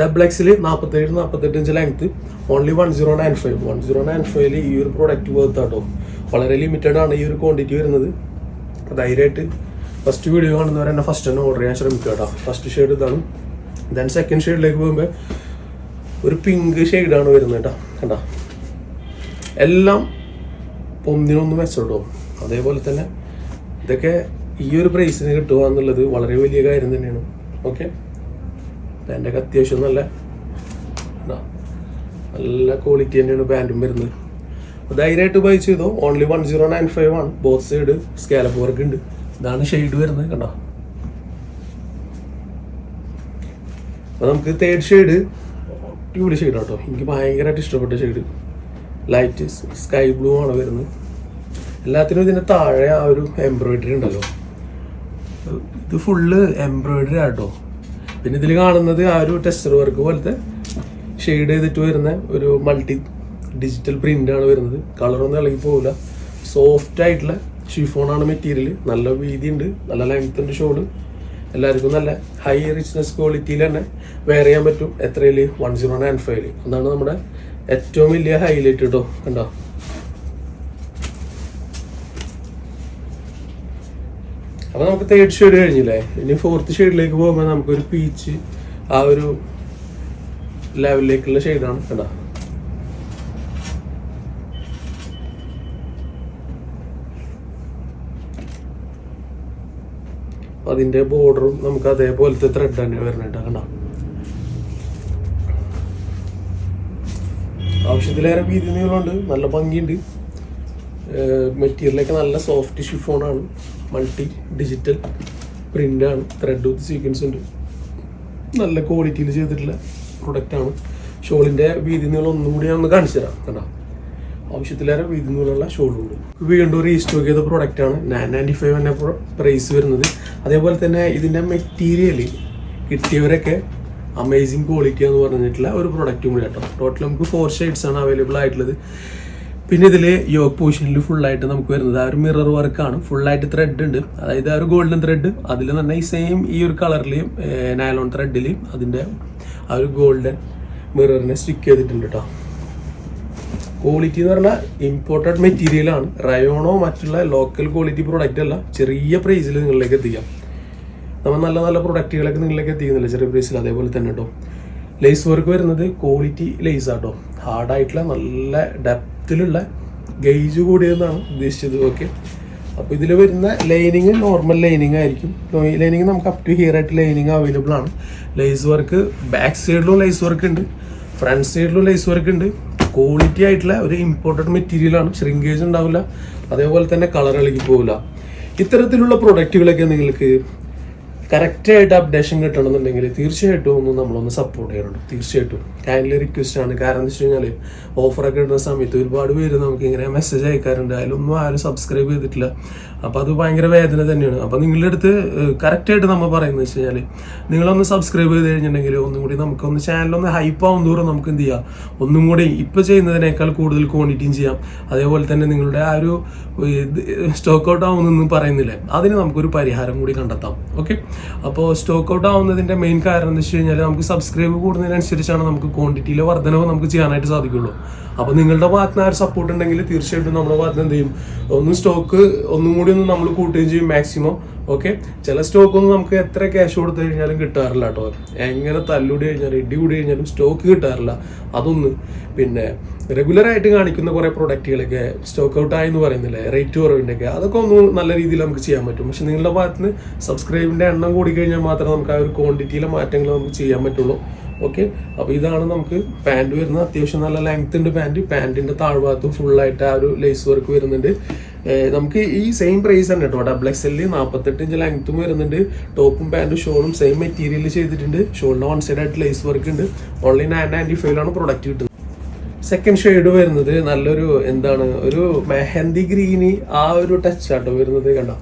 ഡബിൾ എക്സിൽ നാൽപ്പത്തേഴ് നാൽപ്പത്തെട്ട് inch length only one zero nine five one zero nine ഫൈവിൽ ഈ ഒരു പ്രോഡക്റ്റ് ആട്ടോ. വളരെ ലിമിറ്റഡ് ആണ് ഈ ഒരു ക്വാണ്ടിറ്റി വരുന്നത്. ധൈര്യമായിട്ട് ഫസ്റ്റ് വീഡിയോ കാണുന്നവർ എന്നെ ഫസ്റ്റ് തന്നെ ഓർഡർ ചെയ്യാൻ ശ്രമിക്കുക കേട്ടോ ഫസ്റ്റ് ഷെയ്ഡ് ഇതാണ്. ദെൻ സെക്കൻഡ് ഷെയ്ഡിലേക്ക് പോകുമ്പോൾ ഒരു പിങ്ക് ഷെയ്ഡാണ് വരുന്നത് കേട്ടോ കണ്ടോ? എല്ലാം ഒന്നിനൊന്ന് മെച്ചോട്ടോ അതേപോലെ തന്നെ ഇതൊക്കെ ഈ ഒരു പ്രൈസിന് കിട്ടുക എന്നുള്ളത് വളരെ വലിയ കാര്യം തന്നെയാണ്. ഓക്കെ എന്റെ ഒക്കെ അത്യാവശ്യം നല്ല നല്ല ക്വാളിറ്റി തന്നെയാണ് പാന്റും വരുന്നത്. ധൈര്യമായിട്ട് ബൈ ചെയ്തോ. Only one zero nine five ആണ്. ബോത്ത് സൈഡ് സ്കാലപ്പ് വർക്ക് ഉണ്ട്. ഇതാണ് ഷെയ്ഡ് വരുന്നത് കണ്ടോ? അപ്പോൾ നമുക്ക് തേർഡ് ഷെയ്ഡ് അടിപൊളി ഷെയ്ഡ് കേട്ടോ എനിക്ക് ഭയങ്കരമായിട്ട് ഇഷ്ടപ്പെട്ട ഷെയ്ഡ് ലൈറ്റ് സ്കൈ ബ്ലൂ ആണ് വരുന്നത്. എല്ലാത്തിനും ഇതിന്റെ താഴെ ആ ഒരു എംബ്രോയിഡറി ഉണ്ടല്ലോ. ഇത് ഫുള്ള് എംബ്രോയിഡറി ആട്ടോ പിന്നെ ഇതിൽ കാണുന്നത് ആ ഒരു ടെസ്റ്റർ വർക്ക് പോലത്തെ ഷെയ്ഡ് ചെയ്തിട്ട് വരുന്ന ഒരു മൾട്ടി ഡിജിറ്റൽ പ്രിന്റ് ആണ് വരുന്നത്. കളറൊന്നും ഇളകി പോകില്ല സോഫ്റ്റ് ആയിട്ടുള്ള ഷിഫോണാണ് മെറ്റീരിയൽ നല്ല വീതി ഉണ്ട് നല്ല ലെങ്ത് ഉണ്ട് ഷോൾ എല്ലാവർക്കും നല്ല ഹൈ റിച്ച്നെസ് ക്വാളിറ്റിയിൽ തന്നെ വെയർ ചെയ്യാൻ പറ്റും. എത്രയിൽ വൺ സീറോ നയൻ ഫൈവിൽ അതാണ് നമ്മുടെ ഏറ്റവും വലിയ ഹൈലൈറ്റ് കേട്ടോ കണ്ടോ? അപ്പൊ നമുക്ക് തേർഡ് ഷെയ്ഡ് കഴിഞ്ഞില്ലേ? ഇനി ഫോർത്ത് ഷെയ്ഡിലേക്ക് നമുക്ക് ഒരു പീച്ച് ആ ഒരു ലെവലിലേക്കുള്ള ഷെയ്ഡാണ് കണ്ടോ? അതിന്റെ ബോർഡറും നമുക്ക് അതേപോലത്തെ ത്രെഡ് തന്നെ വരണേട്ടാ കണ്ടോ? ആവശ്യത്തിലേറെ വീതി നീളമുണ്ട് നല്ല ഭംഗിയുണ്ട്. മെറ്റീരിയലൊക്കെ നല്ല സോഫ്റ്റ് ഷിഫോണാണ്. മൾട്ടി ഡിജിറ്റൽ പ്രിന്റാണ് ത്രെഡ് വിത്ത് സീക്വൻസ് ഉണ്ട്. നല്ല ക്വാളിറ്റിയിൽ ചെയ്തിട്ടുള്ള പ്രൊഡക്റ്റാണ് ഷോളിന്റെ വീതി നീളം ഒന്നും കൂടി ഞാൻ ഒന്ന് കാണിച്ചു തരാം കേട്ടോ. ആവശ്യത്തിലേറെ വീതി നീളമുള്ള ഷോളുണ്ട് വീണ്ടും റീസ്റ്റോക്ക് ചെയ്ത പ്രൊഡക്റ്റ് ആണ്. നയൻ നയന്റി ഫൈവ് തന്നെ പ്രൈസ് വരുന്നത്. അതേപോലെ തന്നെ ഇതിന്റെ മെറ്റീരിയൽ കിട്ടിയവരൊക്കെ അമേസിങ് ക്വാളിറ്റി എന്ന് പറഞ്ഞിട്ടുള്ള ഒരു പ്രൊഡക്റ്റും കൂടി കേട്ടോ ടോട്ടൽ നമുക്ക് ഫോർ ഷെയ്ഡ്സ് ആണ് അവൈലബിൾ ആയിട്ടുള്ളത്. പിന്നെ ഇതിൽ യോഗ് പൊസിഷനിൽ ഫുള്ളായിട്ട് നമുക്ക് വരുന്നത് ആ ഒരു മിറർ വർക്കാണ് ഫുള്ളായിട്ട് ത്രെഡ് ഉണ്ട്. അതായത് ആ ഒരു ഗോൾഡൻ ത്രെഡ് അതിൽ തന്നെ ഈ സെയിം ഈ ഒരു കളറിൽ നയലോൺ ത്രെഡിൽ അതിന്റെ ആ ഒരു ഗോൾഡൻ മിററിനെ സ്റ്റിക്ക് ചെയ്തിട്ടുണ്ട് കേട്ടോ ക്വാളിറ്റി എന്ന് പറഞ്ഞാൽ ഇമ്പോർട്ടഡ് മെറ്റീരിയലാണ് റയോണോ മറ്റുള്ള ലോക്കൽ ക്വാളിറ്റി പ്രോഡക്റ്റ് അല്ല ചെറിയ പ്രൈസിൽ നിങ്ങളിലേക്ക് എത്തിക്കാം. നമ്മൾ നല്ല നല്ല പ്രൊഡക്റ്റുകളൊക്കെ നിങ്ങളിലേക്ക് എത്തിക്കുന്നില്ല? ചെറിയ പ്രൈസിൽ അതേപോലെ തന്നെ കേട്ടോ ലേസ് വർക്ക് വരുന്നത് ക്വാളിറ്റി ലേസ് ആട്ടോ. ഹാർഡായിട്ടുള്ള നല്ല ഡെപ്തിലുള്ള ഗേജ് കൂടിയതെന്നാണ് ഉദ്ദേശിച്ചത്. ഓക്കെ അപ്പോൾ ഇതിൽ വരുന്ന ലൈനിങ് നോർമൽ ലൈനിങ് ആയിരിക്കും. ലൈനിങ് നമുക്ക് അപ് ടു ഹിയർ ആയിട്ട് ലൈനിങ് അവൈലബിൾ ആണ്. ലേസ് വർക്ക് ബാക്ക് സൈഡിലും ലേസ് വർക്ക് ഉണ്ട്. ഫ്രണ്ട് സൈഡിലും ലേസ് വർക്ക് ഉണ്ട്. ക്വാളിറ്റി ആയിട്ടുള്ള ഒരു ഇമ്പോർട്ടന്റ് മെറ്റീരിയൽ ആണ്. ശ്രിങ്കേജ് ഉണ്ടാവില്ല. അതേപോലെ തന്നെ കളർ ഇളകി പോവില്ല. ഇത്തരത്തിലുള്ള പ്രൊഡക്റ്റുകളൊക്കെ നിങ്ങൾക്ക് കറക്റ്റായിട്ട് അപ്ഡേഷൻ കിട്ടണമെന്നുണ്ടെങ്കിൽ തീർച്ചയായിട്ടും ഒന്ന് നമ്മളൊന്ന് സപ്പോർട്ട് ചെയ്യണം. തീർച്ചയായിട്ടും. കൈൻഡ്ലി റിക്വസ്റ്റ് ആണ്. കാരണം എന്ന് വെച്ച് കഴിഞ്ഞാൽ ഓഫറൊക്കെ ഇടുന്ന സമയത്ത് ഒരുപാട് പേര് നമുക്ക് ഇങ്ങനെ മെസ്സേജ് അയക്കാറുണ്ട്. അതിലൊന്നും ആരും സബ്സ്ക്രൈബ് ചെയ്തിട്ടില്ല. അപ്പോൾ അത് ഭയങ്കര വേദന തന്നെയാണ്. അപ്പോൾ നിങ്ങളുടെ അടുത്ത് കറക്റ്റായിട്ട് നമ്മൾ പറയുന്നത് വെച്ച് കഴിഞ്ഞാൽ നിങ്ങളൊന്ന് സബ്സ്ക്രൈബ് ചെയ്ത് കഴിഞ്ഞിട്ടുണ്ടെങ്കിൽ ഒന്നും കൂടി നമുക്കൊന്ന് ചാനലൊന്ന് ഹൈപ്പ് ആവും തോറും നമുക്ക് എന്ത് ചെയ്യാം? ഒന്നും കൂടി ഇപ്പോൾ ചെയ്യുന്നതിനേക്കാൾ കൂടുതൽ ക്വാണ്ടിറ്റിയും ചെയ്യാം. അതേപോലെ തന്നെ നിങ്ങളുടെ ആ ഒരു സ്റ്റോക്ക് ഔട്ട് ആവുന്നൊന്നും പറയുന്നില്ലേ. അതിന് നമുക്കൊരു പരിഹാരം കൂടി കണ്ടെത്താം. ഓക്കെ അപ്പോൾ സ്റ്റോക്ക് ഔട്ട് ആവുന്നതിന്റെ മെയിൻ കാരണം എന്ന് വെച്ച് കഴിഞ്ഞാൽ നമുക്ക് സബ്സ്ക്രൈബ് കൂടുന്നതിനനുസരിച്ചാണ് നമുക്ക് ക്വാണ്ടിറ്റിയിലെ വർധനവ് നമുക്ക് ചെയ്യാനായിട്ട് സാധിക്കുള്ളൂ. അപ്പോൾ നിങ്ങളുടെ ഭാഗത്തുനിന്ന് ആ ഒരു സപ്പോർട്ട് ഉണ്ടെങ്കിൽ തീർച്ചയായിട്ടും നമ്മുടെ ഭാഗത്ത് എന്ത് ചെയ്യും? ഒന്ന് സ്റ്റോക്ക് ഒന്നും കൂടി ഒന്ന് നമ്മൾ കൂട്ടുകയും ചെയ്യും മാക്സിമം ഓക്കെ ചില സ്റ്റോക്ക് ഒന്നും നമുക്ക് എത്ര ക്യാഷ് കൊടുത്തു കഴിഞ്ഞാലും കിട്ടാറില്ല കേട്ടോ. എങ്ങനെ തല്ലുടി കഴിഞ്ഞാലും ഇടി കൂടി കഴിഞ്ഞാലും സ്റ്റോക്ക് കിട്ടാറില്ല. അതൊന്ന് പിന്നെ റെഗുലറായിട്ട് കാണിക്കുന്ന കുറേ പ്രൊഡക്റ്റുകളൊക്കെ സ്റ്റോക്ക് ഔട്ട് എന്ന് പറയുന്നില്ലേ? റേറ്റ് കുറവിന്റെയൊക്കെ. അതൊക്കെ ഒന്ന് നല്ല രീതിയിൽ നമുക്ക് ചെയ്യാൻ പറ്റും. പക്ഷെ നിങ്ങളുടെ ഭാഗത്ത് നിന്ന് സബ്സ്ക്രൈബിന്റെ എണ്ണം കൂടി കഴിഞ്ഞാൽ മാത്രമേ നമുക്ക് ആ ഒരു ക്വാണ്ടിറ്റിയിലെ മാറ്റങ്ങൾ നമുക്ക് ചെയ്യാൻ പറ്റുള്ളൂ. ഓക്കെ അപ്പോൾ ഇതാണ് നമുക്ക് പാന്റ് വരുന്നത്. അത്യാവശ്യം നല്ല ലെങ്ത് ഉണ്ട് പാന്റ് പാന്റിന്റെ താഴ്ഭാഗത്തും ഫുള്ളായിട്ട് ആ ഒരു ലേസ് വർക്ക് വരുന്നുണ്ട്. നമുക്ക് ഈ സെയിം പ്രൈസ് തന്നെ കേട്ടോ ഡബിൾ എക്സ് എല്ലിൽ നാൽപ്പത്തെട്ട് ഇഞ്ച് ലെങ്ത്തും വരുന്നുണ്ട്. ടോപ്പും പാന്റും ഷോളും സെയിം മെറ്റീരിയൽ ചെയ്തിട്ടുണ്ട്. ഷോളിന് വൺ സൈഡ് ആയിട്ട് ലേസ് വർക്ക് ഉണ്ട്. ഓൺലി നയൻ നയന്റി ഫൈവിലാണ് പ്രൊഡക്റ്റ് കിട്ടുന്നത്. സെക്കൻഡ് ഷെയ്ഡ് വരുന്നത് നല്ലൊരു എന്താണ്? ഒരു മെഹന്തി ഗ്രീന് ആ ഒരു ടച്ച് ആട്ടോ വരുന്നത് കണ്ട?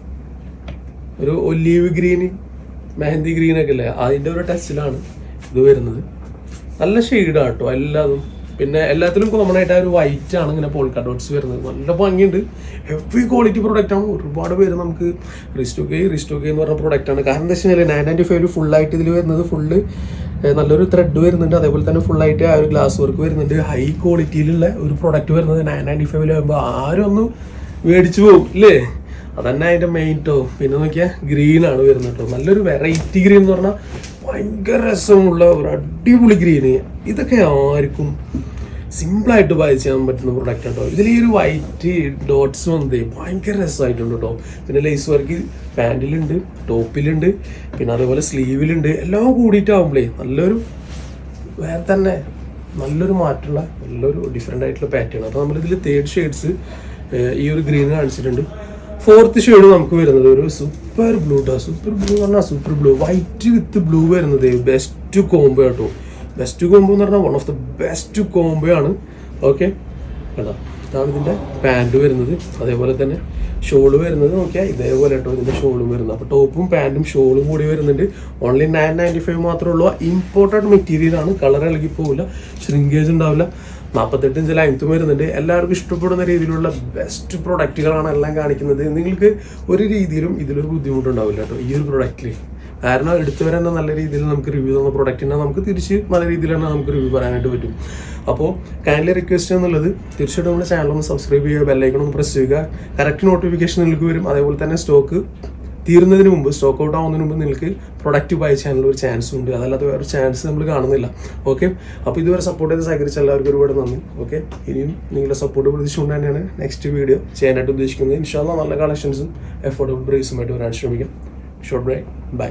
ഒരു ഒലീവ് ഗ്രീന് മെഹന്തി ഗ്രീനൊക്കെ അല്ലേ അതിന്റെ ഒരു ടച്ചിലാണ് ഇത് വരുന്നത്. നല്ല ഷെയ്ഡാട്ടോ എല്ലാതും. പിന്നെ എല്ലാത്തിലും കോമൺ ആയിട്ട് ആ ഒരു വൈറ്റ് ആണ് ഇങ്ങനെ പോൾക്കാ ഡോട്ട്സ് വരുന്നത്. നല്ല ഭംഗിയുണ്ട്. ഹെവി ക്വാളിറ്റി പ്രോഡക്റ്റ് ആണ്. ഒരുപാട് പേര് നമുക്ക് റിസ്റ്റോക്കെ റിസ്റ്റോക്കെ എന്ന് പറഞ്ഞ പ്രോഡക്റ്റ് ആണ്. കാരണം എന്താ വെച്ച് കഴിഞ്ഞാൽ നയൻ നയന്റി ഫൈവ് ഫുള്ളായിട്ട് ഇതിൽ വരുന്നത് ഫുള്ള് നല്ലൊരു ത്രെഡ് വരുന്നുണ്ട്. അതേപോലെ തന്നെ ഫുള്ളായിട്ട് ആ ഒരു ഗ്ലാസ് വർക്ക് വരുന്നുണ്ട്. ഹൈ ക്വാളിറ്റിയിലുള്ള ഒരു പ്രൊഡക്റ്റ് വരുന്നത് നയൻ നയന്റി ഫൈവിലാകുമ്പോൾ ആരും ഒന്ന് മേടിച്ചു പോകും ഇല്ലേ? അതന്നെ അതിന്റെ മെയിൻ ടോ പിന്നെ നോക്കിയാൽ ഗ്രീൻ ആണ് വരുന്നത് കേട്ടോ നല്ലൊരു വെറൈറ്റി ഗ്രീൻ എന്ന് പറഞ്ഞാൽ ഭയങ്കര രസമുള്ള ഒരു അടിപൊളി ഗ്രീന്. ഇതൊക്കെ ആർക്കും സിമ്പിളായിട്ട് ബൈ ചെയ്യാൻ പറ്റുന്ന പ്രൊഡക്റ്റ് കേട്ടോ ഇതിൽ ഈ ഒരു വൈറ്റ് ഡോട്ട്സ് വന്നത് ഭയങ്കര രസമായിട്ടുണ്ട് കേട്ടോ പിന്നെ ലേസ് വർക്ക് പാന്റിലുണ്ട് ടോപ്പിലുണ്ട് പിന്നെ അതേപോലെ സ്ലീവിലുണ്ട് എല്ലാം കൂടിയിട്ടാവുമ്പോഴേ നല്ലൊരു വേറെ തന്നെ നല്ലൊരു മാറ്റമുള്ള നല്ലൊരു ഡിഫറെന്റ് ആയിട്ടുള്ള പാറ്റേൺ അപ്പോൾ നമ്മളിതിൽ തേർഡ് ഷെയ്ഡ്സ് ഈ ഒരു ഗ്രീൻ കാണിച്ചിട്ടുണ്ട്. ഫോർത്ത് ഷെയ്ഡ് നമുക്ക് വരുന്നത് ഒരു സൂപ്പർ ബ്ലൂ ടാ സൂപ്പർ ബ്ലൂ എന്ന് പറഞ്ഞാൽ super blue white with blue വരുന്നത് ബെസ്റ്റ് കോംബോ കേട്ടോ ബെസ്റ്റ് കോംബോ എന്ന് പറഞ്ഞാൽ one of the best combo ആണ്. ഓക്കെ കേട്ടോ ഇതാണ് ഇതിന്റെ പാന്റ് വരുന്നത്. അതേപോലെ തന്നെ ഷോൾ വരുന്നത്. നോക്കിയാൽ ഇതേപോലെ കേട്ടോ ഇതിന്റെ ഷോളും വരുന്നത്. അപ്പോൾ ടോപ്പും പാന്റും ഷോളും കൂടി വരുന്നുണ്ട്. ഓൺലി നയൻ നയന്റി ഫൈവ് മാത്രമേ ഉള്ളൂ ഇമ്പോർട്ടന്റ് മെറ്റീരിയലാണ് കളർ ഇളകി പോവില്ല. ശ്രിങ്കേജ് ഉണ്ടാവില്ല. നാൽപ്പത്തെട്ട് ഇഞ്ച് ലെങ്ത്തും വരുന്നുണ്ട്. എല്ലാവർക്കും ഇഷ്ടപ്പെടുന്ന രീതിയിലുള്ള ബെസ്റ്റ് പ്രൊഡക്റ്റുകളാണ് എല്ലാം കാണിക്കുന്നത്. നിങ്ങൾക്ക് ഒരു രീതിയിലും ഇതിലൊരു ബുദ്ധിമുട്ടുണ്ടാവില്ല കേട്ടോ. ഈ ഒരു പ്രൊഡക്റ്റിൽ കാരണം എടുത്തവർ തന്നെ നല്ല രീതിയിൽ നമുക്ക് റിവ്യൂ തന്ന പ്രൊഡക്റ്റിനെ നമുക്ക് തിരിച്ച് നല്ല രീതിയിൽ തന്നെ നമുക്ക് റിവ്യൂ പറയാനായിട്ട് പറ്റും. അപ്പോൾ കൈൻഡ്ലി റിക്വസ്റ്റ് എന്നുള്ളത് തീർച്ചയായിട്ടും നമ്മുടെ ചാനൽ ഒന്ന് സബ്സ്ക്രൈബ് ചെയ്യുക ബെല്ലൈക്കൺ ഒന്ന് പ്രസ് ചെയ്യുക. കറക്റ്റ് നോട്ടിഫിക്കേഷൻ നിങ്ങൾക്ക് വരും. അതേപോലെ തന്നെ സ്റ്റോക്ക് തീരുന്നതിന് മുമ്പ് സ്റ്റോക്ക് ഔട്ട് ആവുന്നതിന് മുമ്പ് നിങ്ങൾക്ക് പ്രൊഡക്റ്റ് ബൈ ചെയ്യാനുള്ള ഒരു ചാൻസ് ഉണ്ട്. അതല്ലാതെ വേറെ ചാൻസ് നമ്മൾ കാണുന്നില്ല. ഓക്കെ അപ്പോൾ ഇതുവരെ സപ്പോർട്ട് ചെയ്ത് സഹകരിച്ച എല്ലാവർക്കും ഒരുപാട് നന്ദി. ഓക്കെ ഇനിയും നിങ്ങളുടെ സപ്പോർട്ട് പ്രതീക്ഷിച്ചുകൊണ്ട് തന്നെയാണ് നെക്സ്റ്റ് വീഡിയോ ചെയ്യാനായിട്ട് ഉദ്ദേശിക്കുന്നത്. ഇൻഷാല്ല നല്ല കളക്ഷൻസും എഫോർഡബിൾ പ്രൈസുമായിട്ട് വരാൻ ശ്രമിക്കാം. Short break by